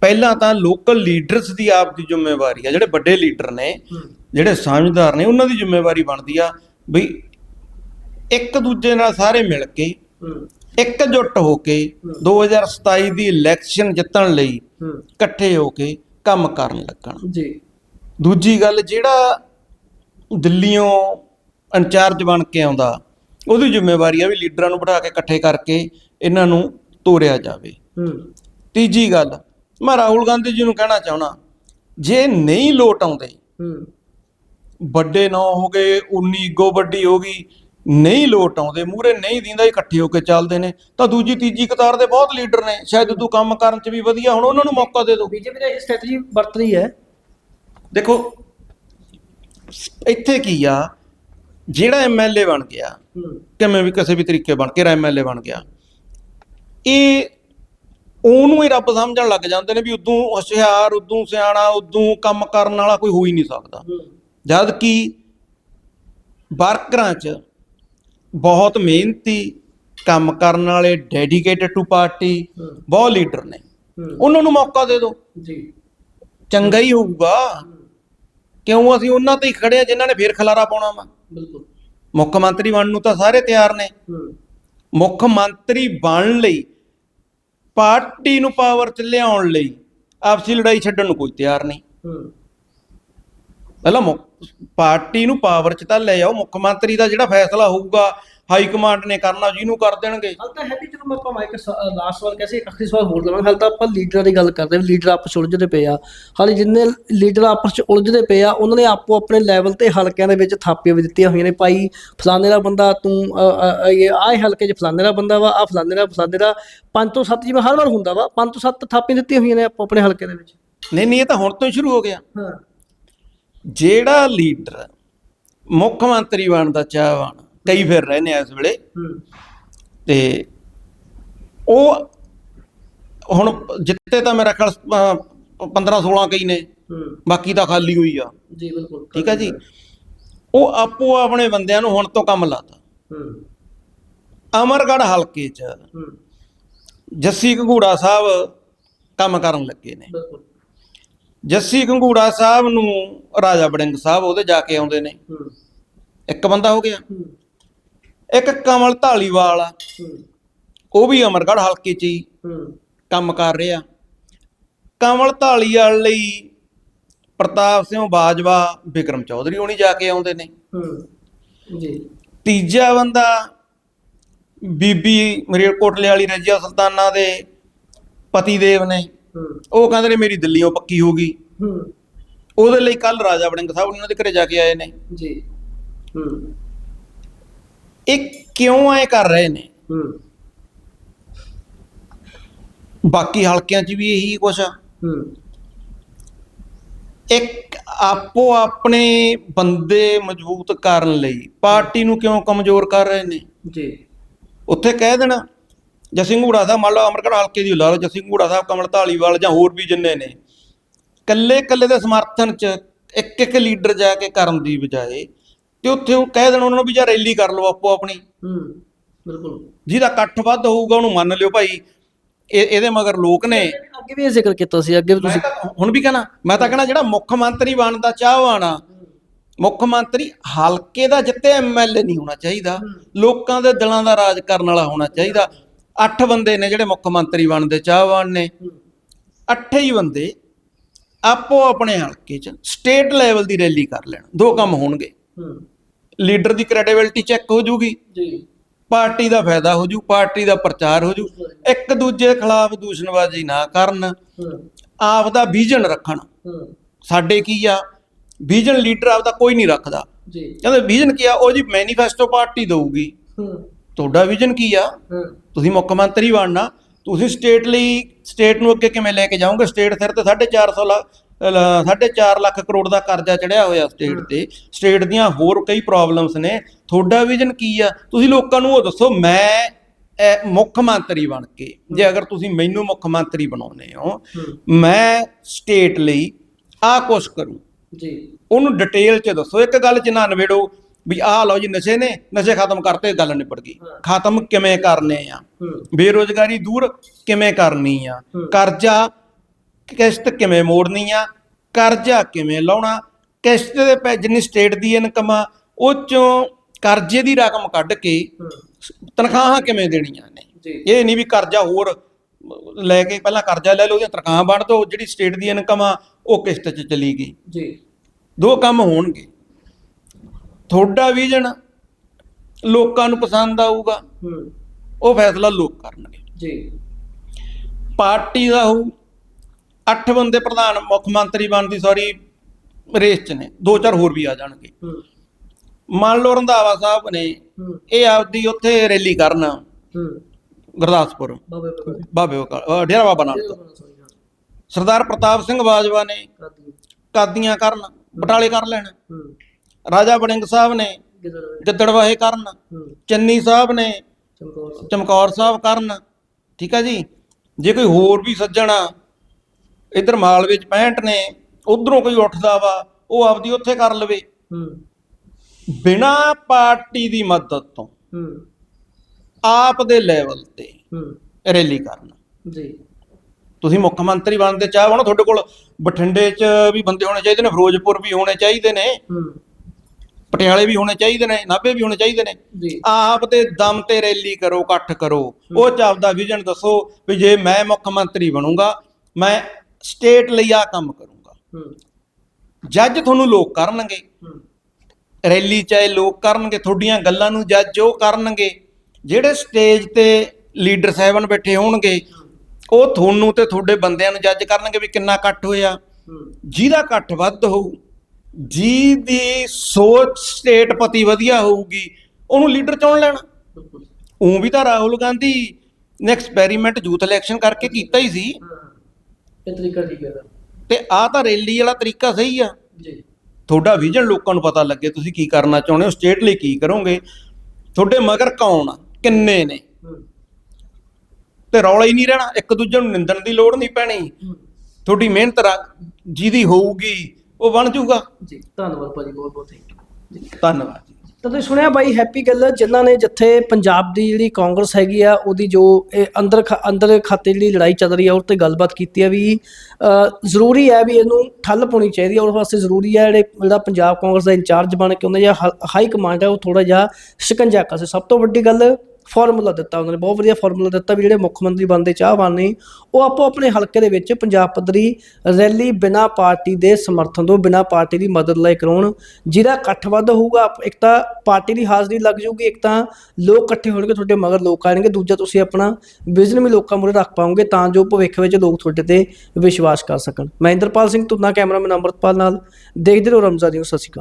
ਪਹਿਲਾਂ ਤਾਂ ਲੋਕਲ ਲੀਡਰਸ ਦੀ ਆਪ ਦੀ ਜ਼ਿੰਮੇਵਾਰੀ ਆ ਜਿਹੜੇ ਵੱਡੇ ਲੀਡਰ ਨੇ ਜਿਹੜੇ ਸਮਝਦਾਰ ਨੇ ਉਹਨਾਂ ਦੀ ਜ਼ਿੰਮੇਵਾਰੀ ਬਣਦੀ ਆ ਵੀ ਇੱਕ ਦੂਜੇ ਨਾਲ ਸਾਰੇ ਮਿਲ ਕੇ ਇਕਜੁੱਟ ਹੋ ਕੇ 2027 ਦੀ ਇਲੈਕਸ਼ਨ ਜਿੱਤਣ ਲਈ ਇਕੱਠੇ ਹੋ ਕੇ ਕੰਮ ਕਰਨ ਲੱਗਣ। ਜੀ। ਦੂਜੀ ਗੱਲ ਜਿਹੜਾ ਦਿੱਲੀੋਂ ਇੰਚਾਰਜ ਬਣ ਕੇ ਆਉਂਦਾ ਉਹਦੀ ਜ਼ਿੰਮੇਵਾਰੀ ਆ ਵੀ ਲੀਡਰਾਂ ਨੂੰ ਬਿਠਾ ਕੇ ਇਕੱਠੇ ਕਰਕੇ ਇਹਨਾਂ ਨੂੰ ਤੋਰਿਆ ਜਾਵੇ। ਹੂੰ। ਤੀਜੀ ਗੱਲ ਮੈਂ ਰਾਹੁਲ ਗਾਂਧੀ ਜੀ ਨੂੰ ਕਹਿਣਾ ਚਾਹਣਾ ਜੇ ਨਹੀਂ ਲੋਟ ਆਉਂਦੇ ਹੂੰ। ਵੱਡੇ ਨਾਂ ਹੋ ਗਏ 19 ਈਗੋ ਵੱਡੀ ਹੋ ਗਈ ਨਹੀਂ ਲੋਟ ਆਉਂਦੇ ਮੂਰੇ ਨਹੀਂ ਦਿੰਦਾ ਇਕੱਠੇ ਹੋ ਕੇ ਚੱਲਦੇ ਨੇ। ਤਾਂ ਦੂਜੀ ਤੀਜੀ ਕਤਾਰ ਦੇ ਬਹੁਤ ਲੀਡਰ ਨੇ। ਸ਼ਾਇਦ ਤੂੰ ਕੰਮ ਕਰਨ 'ਚ ਵੀ ਵਧੀਆ ਹੁਣ ਉਹਨਾਂ ਨੂੰ ਮੌਕਾ ਦੇ ਦਿਓ ਬੀਜੇਪੀ ਦਾ ਇਹ ਸਟ੍ਰੈਟਜੀ ਵਰਤ ਰਹੀ ਹੈ। ਦੇਖੋ ਇੱਥੇ ਕੀ ਆ? ਜਿਹੜਾ ਐਮਐਲਏ ਬਣ ਗਿਆ ਕਿਵੇਂ ਵੀ ਕਿਸੇ ਵੀ ਤਰੀਕੇ ਬਣ ਕੇ ਐਮਐਲਏ ਬਣ ਗਿਆ ਇਹ ਉਹਨੂੰ ਹੀ ਰੱਬ ਸਮਝਣ ਲੱਗ ਜਾਂਦੇ ਨੇ ਵੀ ਉਦੋਂ ਹੁਸ਼ਿਆਰ ਉਦੋਂ ਸਿਆਣਾ ਉਦੋਂ ਕੰਮ ਕਰਨ ਵਾਲਾ ਕੋਈ ਹੋ ਹੀ ਨਹੀਂ ਸਕਦਾ। ਜਦ ਕਿ ਵਰਕਰਾਂ 'ਚ ਬਹੁਤ ਮਿਹਨਤੀ ਕੰਮ ਕਰਨ ਵਾਲੇ ਡੈਡੀਕੇਟਡ ਟੂ ਪਾਰਟੀ ਬਹੁਤ ਲੀਡਰ ਨੇ। ਉਹਨਾਂ ਨੂੰ ਮੌਕਾ ਦੇ ਦਿਓ। ਜੀ। ਚੰਗਾ ਹੀ ਹੋਊਗਾ। ਕਿਉਂ ਅਸੀਂ ਉਹਨਾਂ ਤੇ ਹੀ ਖੜੇ ਆ ਜਿਨ੍ਹਾਂ ਨੇ ਫੇਰ ਖਲਾਰਾ ਪਾਉਣਾ ਵਾ? ਬਿਲਕੁਲ। ਮੁੱਖ ਮੰਤਰੀ ਬਣਨ ਨੂੰ ਤਾਂ ਸਾਰੇ ਤਿਆਰ ਨੇ। ਮੁੱਖ ਮੰਤਰੀ ਬਣਨ ਲਈ ਪਾਰਟੀ ਨੂੰ ਪਾਵਰ 'ਚ ਲਿਆਉਣ ਲਈ ਆਪਸੀ ਲੜਾਈ ਛੱਡਣ ਨੂੰ ਕੋਈ ਤਿਆਰ ਨਹੀਂ। ਪਹਿਲਾਂ ਮੁੱਖ- ਪਾਰਟੀ ਨੂੰ ਪਾਵਰ 'ਚ ਤਾਂ ਲੈ ਆਓ ਮੁੱਖ ਮੰਤਰੀ ਦਾ ਜਿਹੜਾ ਫੈਸਲਾ ਹੋਊਗਾ ਹਾਈ ਕਮਾਂਡ ਨੇ ਕਰਨਾ ਜਿਹਨੂੰ ਕਰ ਦੇਣਗੇ। ਹਾਲ ਤਾਂ ਹੈ ਵੀ ਜਦੋਂ ਮੈਂ ਆਪਾਂ ਮਾਈਕ ਲਾਸਟ ਵਾਰ ਕੈਸੇ ਇੱਕ ਆਖਰੀ ਸਵਾਲ ਹੋਰ ਲਵਾਂਗੇ ਹਾਲ ਤਾਂ ਆਪਾਂ ਲੀਡਰਾਂ ਦੀ ਗੱਲ ਕਰਦੇ ਹਾਂ ਲੀਡਰ ਆਪਸ ਉਲਝਦੇ ਪਏ ਆ। ਹਾਲੇ ਜਿੰਨੇ ਲੀਡਰ ਆਪਸ 'ਚ ਉਲਝਦੇ ਪਏ ਆ ਉਹਨਾਂ ਨੇ ਆਪੋ ਆਪਣੇ ਲੈਵਲ ਤੇ ਹਲਕਿਆਂ ਦੇ ਵਿੱਚ ਥਾਪੀਆਂ ਵੀ ਦਿੱਤੀਆਂ ਹੋਈਆਂ ਨੇ। ਭਾਈ ਫਲਾਣੇ ਦਾ ਬੰਦਾ ਤੂੰ ਇਹ ਆਹ ਹਲਕੇ 'ਚ ਫਲਾਣੇ ਦਾ ਬੰਦਾ ਵਾ ਆ ਫਲਾਣੇ ਦਾ ਫਲਾਣੇ ਦਾ। ਪੰਜ ਤੋਂ ਸੱਤ ਜਿਵੇਂ ਹਰ ਵਾਰ ਹੁੰਦਾ ਵਾ ਪੰਜ ਤੋਂ ਸੱਤ ਥਾਪੀਆਂ ਦਿੱਤੀਆਂ ਹੋਈਆਂ ਨੇ ਆਪੋ ਆਪਣੇ ਹਲਕੇ ਦੇ ਵਿੱਚ। ਨਹੀਂ ਨਹੀਂ ਇਹ ਤਾਂ ਹੁਣ ਤੋਂ ਹੀ ਸ਼ੁਰੂ ਹੋ ਗਿਆ। ਹਾਂ। ਜਿਹੜਾ ਲੀਡਰ ਮੁੱਖ ਮੰਤਰੀ ਬਣਦਾ ਚਾਹਵਾਨ ਕਈ ਫਿਰ ਰਹੇ ਨੇ ਇਸ ਵੇਲੇ। ਹੂੰ। ਤੇ ਉਹ ਹੁਣ ਜਿੱਤੇ ਤਾਂ ਮੇਰਾ ਖਿਆਲ 15 16 ਕਈ ਨੇ। ਹੂੰ। ਬਾਕੀ ਤਾਂ ਖਾਲੀ ਹੋਈ ਆ। ਜੀ ਬਿਲਕੁਲ। ਠੀਕ ਆ ਜੀ। ਉਹ ਆਪੋ ਆਪਣੇ ਬੰਦਿਆਂ ਨੂੰ ਹੁਣ ਤੋਂ ਕੰਮ ਲਾਤਾ। ਹੂੰ। ਅਮਰਗੜ੍ਹ ਹਲਕੇ 'ਚ ਹੂੰ। ਜੱਸੀ ਘੰਗੂੜਾ ਸਾਹਿਬ ਕੰਮ ਕਰਨ ਲੱਗੇ ਨੇ। ਬਿਲਕੁਲ। ਜੱਸੀ ਘੰਗੂੜਾ ਸਾਹਿਬ ਨੂੰ ਰਾਜਾ ਬੜਿੰਗ ਸਾਹਿਬ ਉਹਦੇ ਜਾ ਕੇ ਆਉਂਦੇ ਨੇ। ਇੱਕ ਬੰਦਾ ਹੋ ਗਿਆ। ਇੱਕ ਕਮਲ ਢਾਲੀਵਾਲ ਆ। ਉਹ ਵੀ ਅਮਰਗੜ੍ਹ ਹਲਕੇ 'ਚ ਹੀ ਕੰਮ ਕਰ ਰਿਹਾ। ਕਮਲ ਢਾਲੀਵਾਲ ਲਈ ਪ੍ਰਤਾਪ ਸਿੰਘ ਬਾਜਵਾ ਵਿਕਰਮ ਚੌਧਰੀ ਹੋਣੀ ਜਾ ਕੇ ਆਉਂਦੇ ਨੇ। ਜੀ। ਤੀਜਾ ਬੰਦਾ ਬੀਬੀ ਮਰੇਕੋਟਲੇ ਵਾਲੀ ਰਜੀਆ ਸੁਲਤਾਨਾ ਦੇ ਪਤੀ ਦੇਵ ਨੇ। ਉਹ ਕਹਿੰਦੇ ਨੇ ਮੇਰੀ ਦਿੱਲੀੋਂ ਪੱਕੀ ਹੋ ਗਈ। ਹੂੰ। ਉਹਦੇ ਲਈ ਕੱਲ ਰਾਜਾ ਵੜਿੰਗ ਸਾਹਿਬ ਉਹਨਾਂ ਦੇ ਘਰੇ ਜਾ ਕੇ ਆਏ ਨੇ। ਜੀ। ਹੂੰ। ਇਹ ਕਿਉਂ ਐ ਕਰ ਰਹੇ ਨੇ? ਹੂੰ। ਬਾਕੀ ਹਲਕਿਆਂ 'ਚ ਵੀ ਇਹੀ ਕੁਛ ਆ। ਹੂੰ। ਇੱਕ ਆਪੋ ਆਪਣੇ ਬੰਦੇ ਮਜ਼ਬੂਤ ਕਰਨ ਲਈ ਪਾਰਟੀ ਨੂੰ ਕਿਉਂ ਕਮਜ਼ੋਰ ਕਰ ਰਹੇ ਨੇ? ਜੀ। ਉੱਥੇ ਕਹਿ ਦੇਣਾ ਜਸਿੰਘ ਘੂੜਾ ਸਾਹਿਬ ਮੰਨ ਲਓ ਅਮਰਗੜ੍ਹ ਹਲਕੇ ਦੀ ਲਾ ਲਓ ਜਸਿੰਘ ਘੂੜਾ ਸਾਹਿਬ ਕਮਲ ਢਾਲੀਵਾਲ ਜਾਂ ਹੋਰ ਵੀ ਜਿੰਨੇ ਨੇ ਕੱਲੇ ਕੱਲੇ ਦੇ ਸਮਰਥਨ 'ਚ ਇੱਕ ਇੱਕ ਲੀਡਰ ਜਾ ਕੇ ਕਰਨ ਦੀ ਬਜਾਏ ਤੇ ਉੱਥੇ ਉਹ ਕਹਿ ਦੇਣਾ ਉਹਨਾਂ ਨੂੰ ਵੀ ਜਾਂ ਰੈਲੀ ਕਰ ਲਓ ਆਪੋ ਆਪਣੀ। ਹੂੰ ਬਿਲਕੁਲ। ਜਿਹਦਾ ਇਕੱਠ ਵੱਧ ਹੋਊਗਾ ਉਹਨੂੰ ਮੰਨ ਲਿਓ ਭਾਈ ਇਹ ਇਹਦੇ ਮਗਰ ਲੋਕ ਨੇ। ਅੱਗੇ ਵੀ ਇਹ ਜ਼ਿਕਰ ਕੀਤਾ ਸੀ ਅੱਗੇ ਵੀ ਮੈਂ ਤੁਸੀਂ ਤਾਂ ਹੁਣ ਵੀ ਕਹਿਣਾ ਮੈਂ ਤਾਂ ਕਹਿਣਾ ਜਿਹੜਾ ਮੁੱਖ ਮੰਤਰੀ ਬਣਦਾ ਚਾਹਵਾਨ ਆ ਮੁੱਖ ਮੰਤਰੀ ਹਲਕੇ ਦਾ ਜਿੱਤੇ ਐਮਐਲਏ ਨਹੀਂ ਹੋਣਾ ਚਾਹੀਦਾ ਲੋਕਾਂ ਦੇ ਦਿਲਾਂ ਦਾ ਰਾਜ ਕਰਨ ਵਾਲਾ ਹੋਣਾ ਚਾਹੀਦਾ ਅੱਠ ਬੰਦੇ ਨੇ ਜਿਹੜੇ ਮੁੱਖ ਮੰਤਰੀ ਬਣਦੇ ਚਾਹਵਾਨ ਨੇ। ਅੱਠੇ ਹੀ ਬੰਦੇ ਆਪੋ ਆਪਣੇ ਹਲਕੇ 'ਚ ਸਟੇਟ ਲੈਵਲ ਦੀ ਰੈਲੀ ਕਰ ਲੈਣ। ਦੋ ਕੰਮ ਹੋਣਗੇ। ਲੀਡਰ ਦੀ ਕ੍ਰੈਡੀਬਿਲਿਟੀ ਚੈੱਕ ਹੋ ਜੂਗੀ। ਜੀ। ਪਾਰਟੀ ਦਾ ਫਾਇਦਾ ਹੋ ਜੂ ਪਾਰਟੀ ਦਾ ਪ੍ਰਚਾਰ ਹੋ ਜੂ। ਇੱਕ ਦੂਜੇ ਖਿਲਾਫ ਦੂਸ਼ਣਬਾਜ਼ੀ ਨਾ ਕਰਨ। ਆਪ ਦਾ ਵਿਜ਼ਨ ਰੱਖਣ। ਸਾਡੇ ਕੀ ਆ? ਵਿਜ਼ਨ ਲੀਡਰ ਆਪਦਾ ਕੋਈ ਨਹੀਂ ਰੱਖਦਾ। ਜੀ। ਕਹਿੰਦੇ ਵਿਜ਼ਨ ਕੀ ਆ? ਉਹ ਜੀ ਮੈਨੀਫੈਸਟੋ ਪਾਰਟੀ ਦਊਗੀ। ਹੂੰ। ਤੁਹਾਡਾ ਵਿਜ਼ਨ ਕੀ ਆ? ਤੁਸੀਂ ਮੁੱਖ ਮੰਤਰੀ ਬਣਨਾ ਤੁਸੀਂ ਸਟੇਟ ਲਈ ਸਟੇਟ ਨੂੰ ਅੱਗੇ ਕਿਵੇਂ ਲੈ ਕੇ ਜਾਓਗੇ? ਸਟੇਟ ਸਿਰ ਤੇ 450 ਲੱਖ 4.5 ਲੱਖ ਕਰੋੜ ਦਾ ਕਰਜ਼ਾ ਚੜਿਆ ਹੋਇਆ ਸਟੇਟ ਤੇ। ਸਟੇਟ ਦੀਆਂ ਹੋਰ ਕਈ ਪ੍ਰੋਬਲਮਸ ਨੇ। ਤੁਹਾਡਾ ਵਿਜ਼ਨ ਕੀ ਆ? ਤੁਸੀਂ ਲੋਕਾਂ ਨੂੰ ਉਹ ਦੱਸੋ ਮੈਂ ਮੁੱਖ ਮੰਤਰੀ ਬਣ ਕੇ ਜੇ ਅਗਰ ਤੁਸੀਂ ਮੈਨੂੰ ਮੁੱਖ ਮੰਤਰੀ ਬਣਾਉਨੇ ਹੋ ਮੈਂ ਸਟੇਟ ਲਈ ਆਹ ਕੁਛ ਕਰੂੰ। ਜੀ। ਉਹਨੂੰ ਡਿਟੇਲ ਚ ਦੱਸੋ। ਇੱਕ ਗੱਲ ਚ ਨਾ ਨਵੇੜੋ ਵੀ ਆਹ ਲਓ ਜੀ ਨਸ਼ੇ ਨੇ ਨਸ਼ੇ ਖਤਮ ਕਰਤੇ ਗੱਲ ਨਿਬੜ ਗਈ। ਖਤਮ ਕਿਵੇਂ ਕਰਨੇ ਆ? ਬੇਰੋਜ਼ਗਾਰੀ ਦੂਰ ਕਿਵੇਂ ਕਰਨੀ ਆ। ਕਰਜ਼ਾ ਕਿਸ਼ਤ ਕਿਵੇਂ ਮੋੜਨੀ ਆ? ਕਰਜ਼ਾ ਕਿਵੇਂ ਲਾਉਣਾ? ਕਿਸ਼ਤ ਦੇ ਪੈ ਜਿੰਨੀ ਸਟੇਟ ਦੀ ਇਨਕਮ ਆ ਉਹ ਚੋਂ ਕਰਜ਼ੇ ਦੀ ਰਕਮ ਕੱਢ ਕੇ ਤਨਖਾਹਾਂ ਕਿਵੇਂ ਦੇਣੀਆਂ ਨੇ? ਜੀ। ਇਹ ਨਹੀਂ ਵੀ ਕਰਜ਼ਾ ਹੋਰ ਲੈ ਕੇ ਪਹਿਲਾਂ ਕਰਜ਼ਾ ਲੈ ਲਓ ਉਹਦੀਆਂ ਤਨਖਾਹਾਂ ਬਣ ਦੋ ਜਿਹੜੀ ਸਟੇਟ ਦੀ ਇਨਕਮ ਆ ਉਹ ਕਿਸ਼ਤ 'ਚ ਚਲੀ ਗਈ। ਜੀ। ਦੋ ਕੰਮ ਹੋਣਗੇ। ਤੁਹਾਡਾ ਵਿਜ਼ਨ ਲੋਕਾਂ ਨੂੰ ਪਸੰਦ ਆਊਗਾ। ਹੂੰ। ਉਹ ਫੈਸਲਾ ਲੋਕ ਕਰਨਗੇ। ਜੀ। ਪਾਰਟੀ ਦਾ ਹੋਊ ਅੱਠ ਬੰਦੇ ਪ੍ਰਧਾਨ ਮੁੱਖ ਮੰਤਰੀ ਬਣਨ ਦੀ ਸੌਰੀ ਰੇਸ 'ਚ ਨੇ ਦੋ ਚਾਰ ਹੋਰ ਵੀ ਆ ਜਾਣਗੇ। ਹੂੰ। ਮੰਨ ਲਓ ਰੰਧਾਵਾ ਸਾਹਿਬ ਨੇ ਹੂੰ। ਇਹ ਆਪਦੀ ਉੱਥੇ ਰੈਲੀ ਕਰਨ। ਹੂੰ। ਗੁਰਦਾਸਪੁਰ। ਬਾਬੇ ਡੇਰਾ ਬਾਬਾ ਨਾਨਕ ਸਰਦਾਰ ਪ੍ਰਤਾਪ ਸਿੰਘ ਬਾਜਵਾ ਨੇ ਕਾਦੀ ਕਾਦੀਆਂ ਕਰਨ ਬਟਾਲੇ ਕਰ ਲੈਣ। ਹੂੰ। ਰਾਜਾ ਬੜਿੰਗ ਸਾਹਿਬ ਨੇ ਗਿੱਦੜ ਗਿੱਦੜਵਾਹੇ ਕਰਨ ਹੂੰ। ਚੰਨੀ ਸਾਹਿਬ ਨੇ ਚਮਕੌਰ ਸਾਹਿਬ। ਕਰਨ ਠੀਕ ਆ ਜੀ? ਜੇ ਕੋਈ ਹੋਰ ਵੀ ਸੱਜਣ ਆ ਇਧਰ ਮਾਲਵੇ ਚ 65 ਨੇ ਉਧਰੋਂ ਕੋਈ ਉੱਠਦਾ ਵਾ ਉਹ ਆਪਦੀ ਉੱਥੇ ਕਰ ਲਵੇ। ਹੂੰ। ਬਿਨਾ ਪਾਰਟੀ ਦੀ ਮਦਦ ਤੋਂ ਹੂੰ। ਆਪ ਦੇ ਲੈਵਲ ਤੇ ਹੂੰ। ਰੈਲੀ ਕਰਨ। ਜੀ। ਤੁਸੀਂ ਮੁੱਖ ਮੰਤਰੀ ਬਣਦੇ ਚਾਹੋ ਨਾ ਤੁਹਾਡੇ ਕੋਲ ਬਠਿੰਡੇ 'ਚ ਵੀ ਬੰਦੇ ਹੋਣੇ ਚਾਹੀਦੇ ਨੇ ਫਿਰੋਜ਼ਪੁਰ ਵੀ ਹੋਣੇ ਚਾਹੀਦੇ ਨੇ। ਹੂੰ। ਪਟਿਆਲੇ ਵੀ ਹੋਣੇ ਚਾਹੀਦੇ ਨੇ ਨਾਭੇ ਵੀ ਹੋਣੇ ਚਾਹੀਦੇ ਨੇ। ਆਪ ਦੇ ਦਮ ਤੇ ਰੈਲੀ ਕਰੋ ਇਕੱਠ ਕਰੋ। ਉਹ ਚ ਆਪਦਾ ਵਿਜ਼ਨ ਦੱਸੋ ਵੀ ਜੇ ਮੈਂ ਮੁੱਖ ਮੰਤਰੀ ਬਣੂੰਗਾ ਮੈਂ ਸਟੇਟ ਲਈ ਆ ਕੰਮ ਕਰੂੰਗਾ। ਜੱਜ ਤੁਹਾਨੂੰ ਲੋਕ ਕਰਨਗੇ। ਰੈਲੀ ਚਾਹੇ ਲੋਕ ਕਰਨਗੇ ਤੁਹਾਡੀਆਂ ਗੱਲਾਂ ਨੂੰ ਜੱਜ ਉਹ ਕਰਨਗੇ ਜਿਹੜੇ ਸਟੇਜ ਤੇ ਲੀਡਰ ਸਾਹਿਬਾਨ ਬੈਠੇ ਹੋਣਗੇ ਉਹ ਤੁਹਾਨੂੰ ਤੇ ਤੁਹਾਡੇ ਬੰਦਿਆਂ ਨੂੰ ਜੱਜ ਕਰਨਗੇ ਵੀ ਕਿੰਨਾ ਇਕੱਠ ਹੋਇਆ। ਜਿਹਦਾ ਇਕੱਠ ਵੱਧ ਹੋਊ ਜਿਹਦੀ ਸੋਚ ਸਟੇਟ ਪਤੀ ਵਧੀਆ ਹੋਊਗੀ ਉਹਨੂੰ ਲੀਡਰ ਚੁਣ ਲੈਣਾ। ਉਹ ਵੀ ਤਾਂ ਰਾਹੁਲ ਗਾਂਧੀ ਨੇ ਐਕਸਪੈਰੀਮੈਂਟ ਯੂਥ ਇਲੈਕਸ਼ਨ ਕਰਕੇ ਕੀਤਾ ਹੀ ਸੀ। ਇਹ ਤਰੀਕਾ ਠੀਕ ਹੈ ਤੇ ਆਹ ਤਾਂ ਰੈਲੀ ਵਾਲਾ ਤਰੀਕਾ ਸਹੀ ਆ। ਜੀ। ਤੁਹਾਡਾ ਵਿਜ਼ਨ ਲੋਕਾਂ ਨੂੰ ਪਤਾ ਲੱਗੇ ਤੁਸੀਂ ਕੀ ਕਰਨਾ ਚਾਹੁੰਦੇ ਹੋ ਸਟੇਟ ਲਈ ਕੀ ਕਰੋਗੇ। ਤੁਹਾਡੇ ਮਗਰ ਕੌਣ ਆ? ਕਿੰਨੇ ਨੇ? ਤੇ ਰੌਲਾ ਹੀ ਨਹੀਂ ਰਹਿਣਾ ਇੱਕ ਦੂਜੇ ਨੂੰ ਨਿੰਦਣ ਦੀ ਲੋੜ ਨਹੀਂ ਪੈਣੀ। ਤੁਹਾਡੀ ਮਿਹਨਤ ਜਿਹਦੀ ਹੋਊਗੀ ਉਹ ਬਣ ਜਾਊਗਾ। ਜੀ ਧੰਨਵਾਦ ਭਾਜੀ ਬਹੁਤ ਬਹੁਤ ਥੈਂਕ ਯੂ ਜੀ। ਧੰਨਵਾਦ ਜੀ। ਤਾਂ ਤੁਸੀਂ ਸੁਣਿਆ ਬਾਈ ਹੈਪੀ ਗੱਲ ਜਿਨ੍ਹਾਂ ਨੇ ਜਿੱਥੇ ਪੰਜਾਬ ਦੀ ਜਿਹੜੀ ਕਾਂਗਰਸ ਹੈਗੀ ਆ ਉਹਦੀ ਜੋ ਇਹ ਅੰਦਰ ਅੰਦਰ ਖਾਤੇ ਜਿਹੜੀ ਲੜਾਈ ਚੱਲ ਰਹੀ ਆ ਉਹ ਤੇ ਗੱਲਬਾਤ ਕੀਤੀ ਆ ਵੀ ਜ਼ਰੂਰੀ ਹੈ ਵੀ ਇਹਨੂੰ ਠੱਲ ਪਾਉਣੀ ਚਾਹੀਦੀ ਹੈ ਉਸ ਵਾਸਤੇ ਜ਼ਰੂਰੀ ਹੈ ਜਿਹੜੇ ਜਿਹੜਾ ਪੰਜਾਬ ਕਾਂਗਰਸ ਦਾ ਇੰਚਾਰਜ ਬਣ ਕੇ ਉਹਨੇ ਜਾਂ ਹਾਈ ਕਮਾਂਡ ਹੈ ਉਹ ਥੋੜਾ ਜਿਹਾ ਸ਼ਿਕੰਜਾ ਕਸੇ ਸਭ ਤੋਂ ਵੱਡੀ ਗੱਲ ਫਾਰਮੂਲਾ ਦਿੱਤਾ ਉਹਨਾਂ ਨੇ, ਬਹੁਤ ਵਧੀਆ ਫਾਰਮੂਲਾ ਦਿੱਤਾ ਵੀ ਜਿਹੜੇ ਮੁੱਖ ਮੰਤਰੀ ਬਣਦੇ ਚਾਹਵਾਨ ਨੇ, ਉਹ ਆਪੋ ਆਪਣੇ ਹਲਕੇ ਦੇ ਵਿੱਚ ਪੰਜਾਬ ਪੱਧਰੀ ਰੈਲੀ ਬਿਨਾ ਪਾਰਟੀ ਦੇ ਸਮਰਥਨ ਤੋਂ, ਬਿਨਾ ਪਾਰਟੀ ਦੀ ਮਦਦ ਲਈ ਕਰਾਉਣ, ਜਿਹਦਾ ਇਕੱਠ ਵੱਧ ਹੋਊਗਾ ਆਪ- ਇੱਕ ਤਾਂ ਪਾਰਟੀ ਦੀ ਹਾਜ਼ਰੀ ਲੱਗ ਜਾਊਗੀ, ਇੱਕ ਤਾਂ ਲੋਕ ਇਕੱਠੇ ਹੋਣਗੇ ਤੁਹਾਡੇ ਮਗਰ ਲੋਕ ਆਣਗੇ, ਦੂਜਾ ਤੁਸੀਂ ਆਪਣਾ ਵਿਜ਼ਨ ਵੀ ਲੋਕਾਂ ਮੂਹਰੇ ਰੱਖ ਪਾਓਗੇ ਤਾਂ ਜੋ ਭਵਿੱਖ ਵਿੱਚ ਲੋਕ ਤੁਹਾਡੇ ਤੇ ਵਿਸ਼ਵਾਸ ਕਰ ਸਕਣ। ਮਹਿੰਦਰਪਾਲ ਸਿੰਘ ਤੁਨਾ ਕੈਮਰਾਮੈਨ ਅੰਮ੍ਰਿਤਪਾਲ ਨਾਲ, ਦੇਖਦੇ ਰਹੋ ਰਮਜ਼ਾਨ ਨਿਊਜ਼, ਸਤਿ ਸ਼੍ਰੀ ਅਕਾਲ।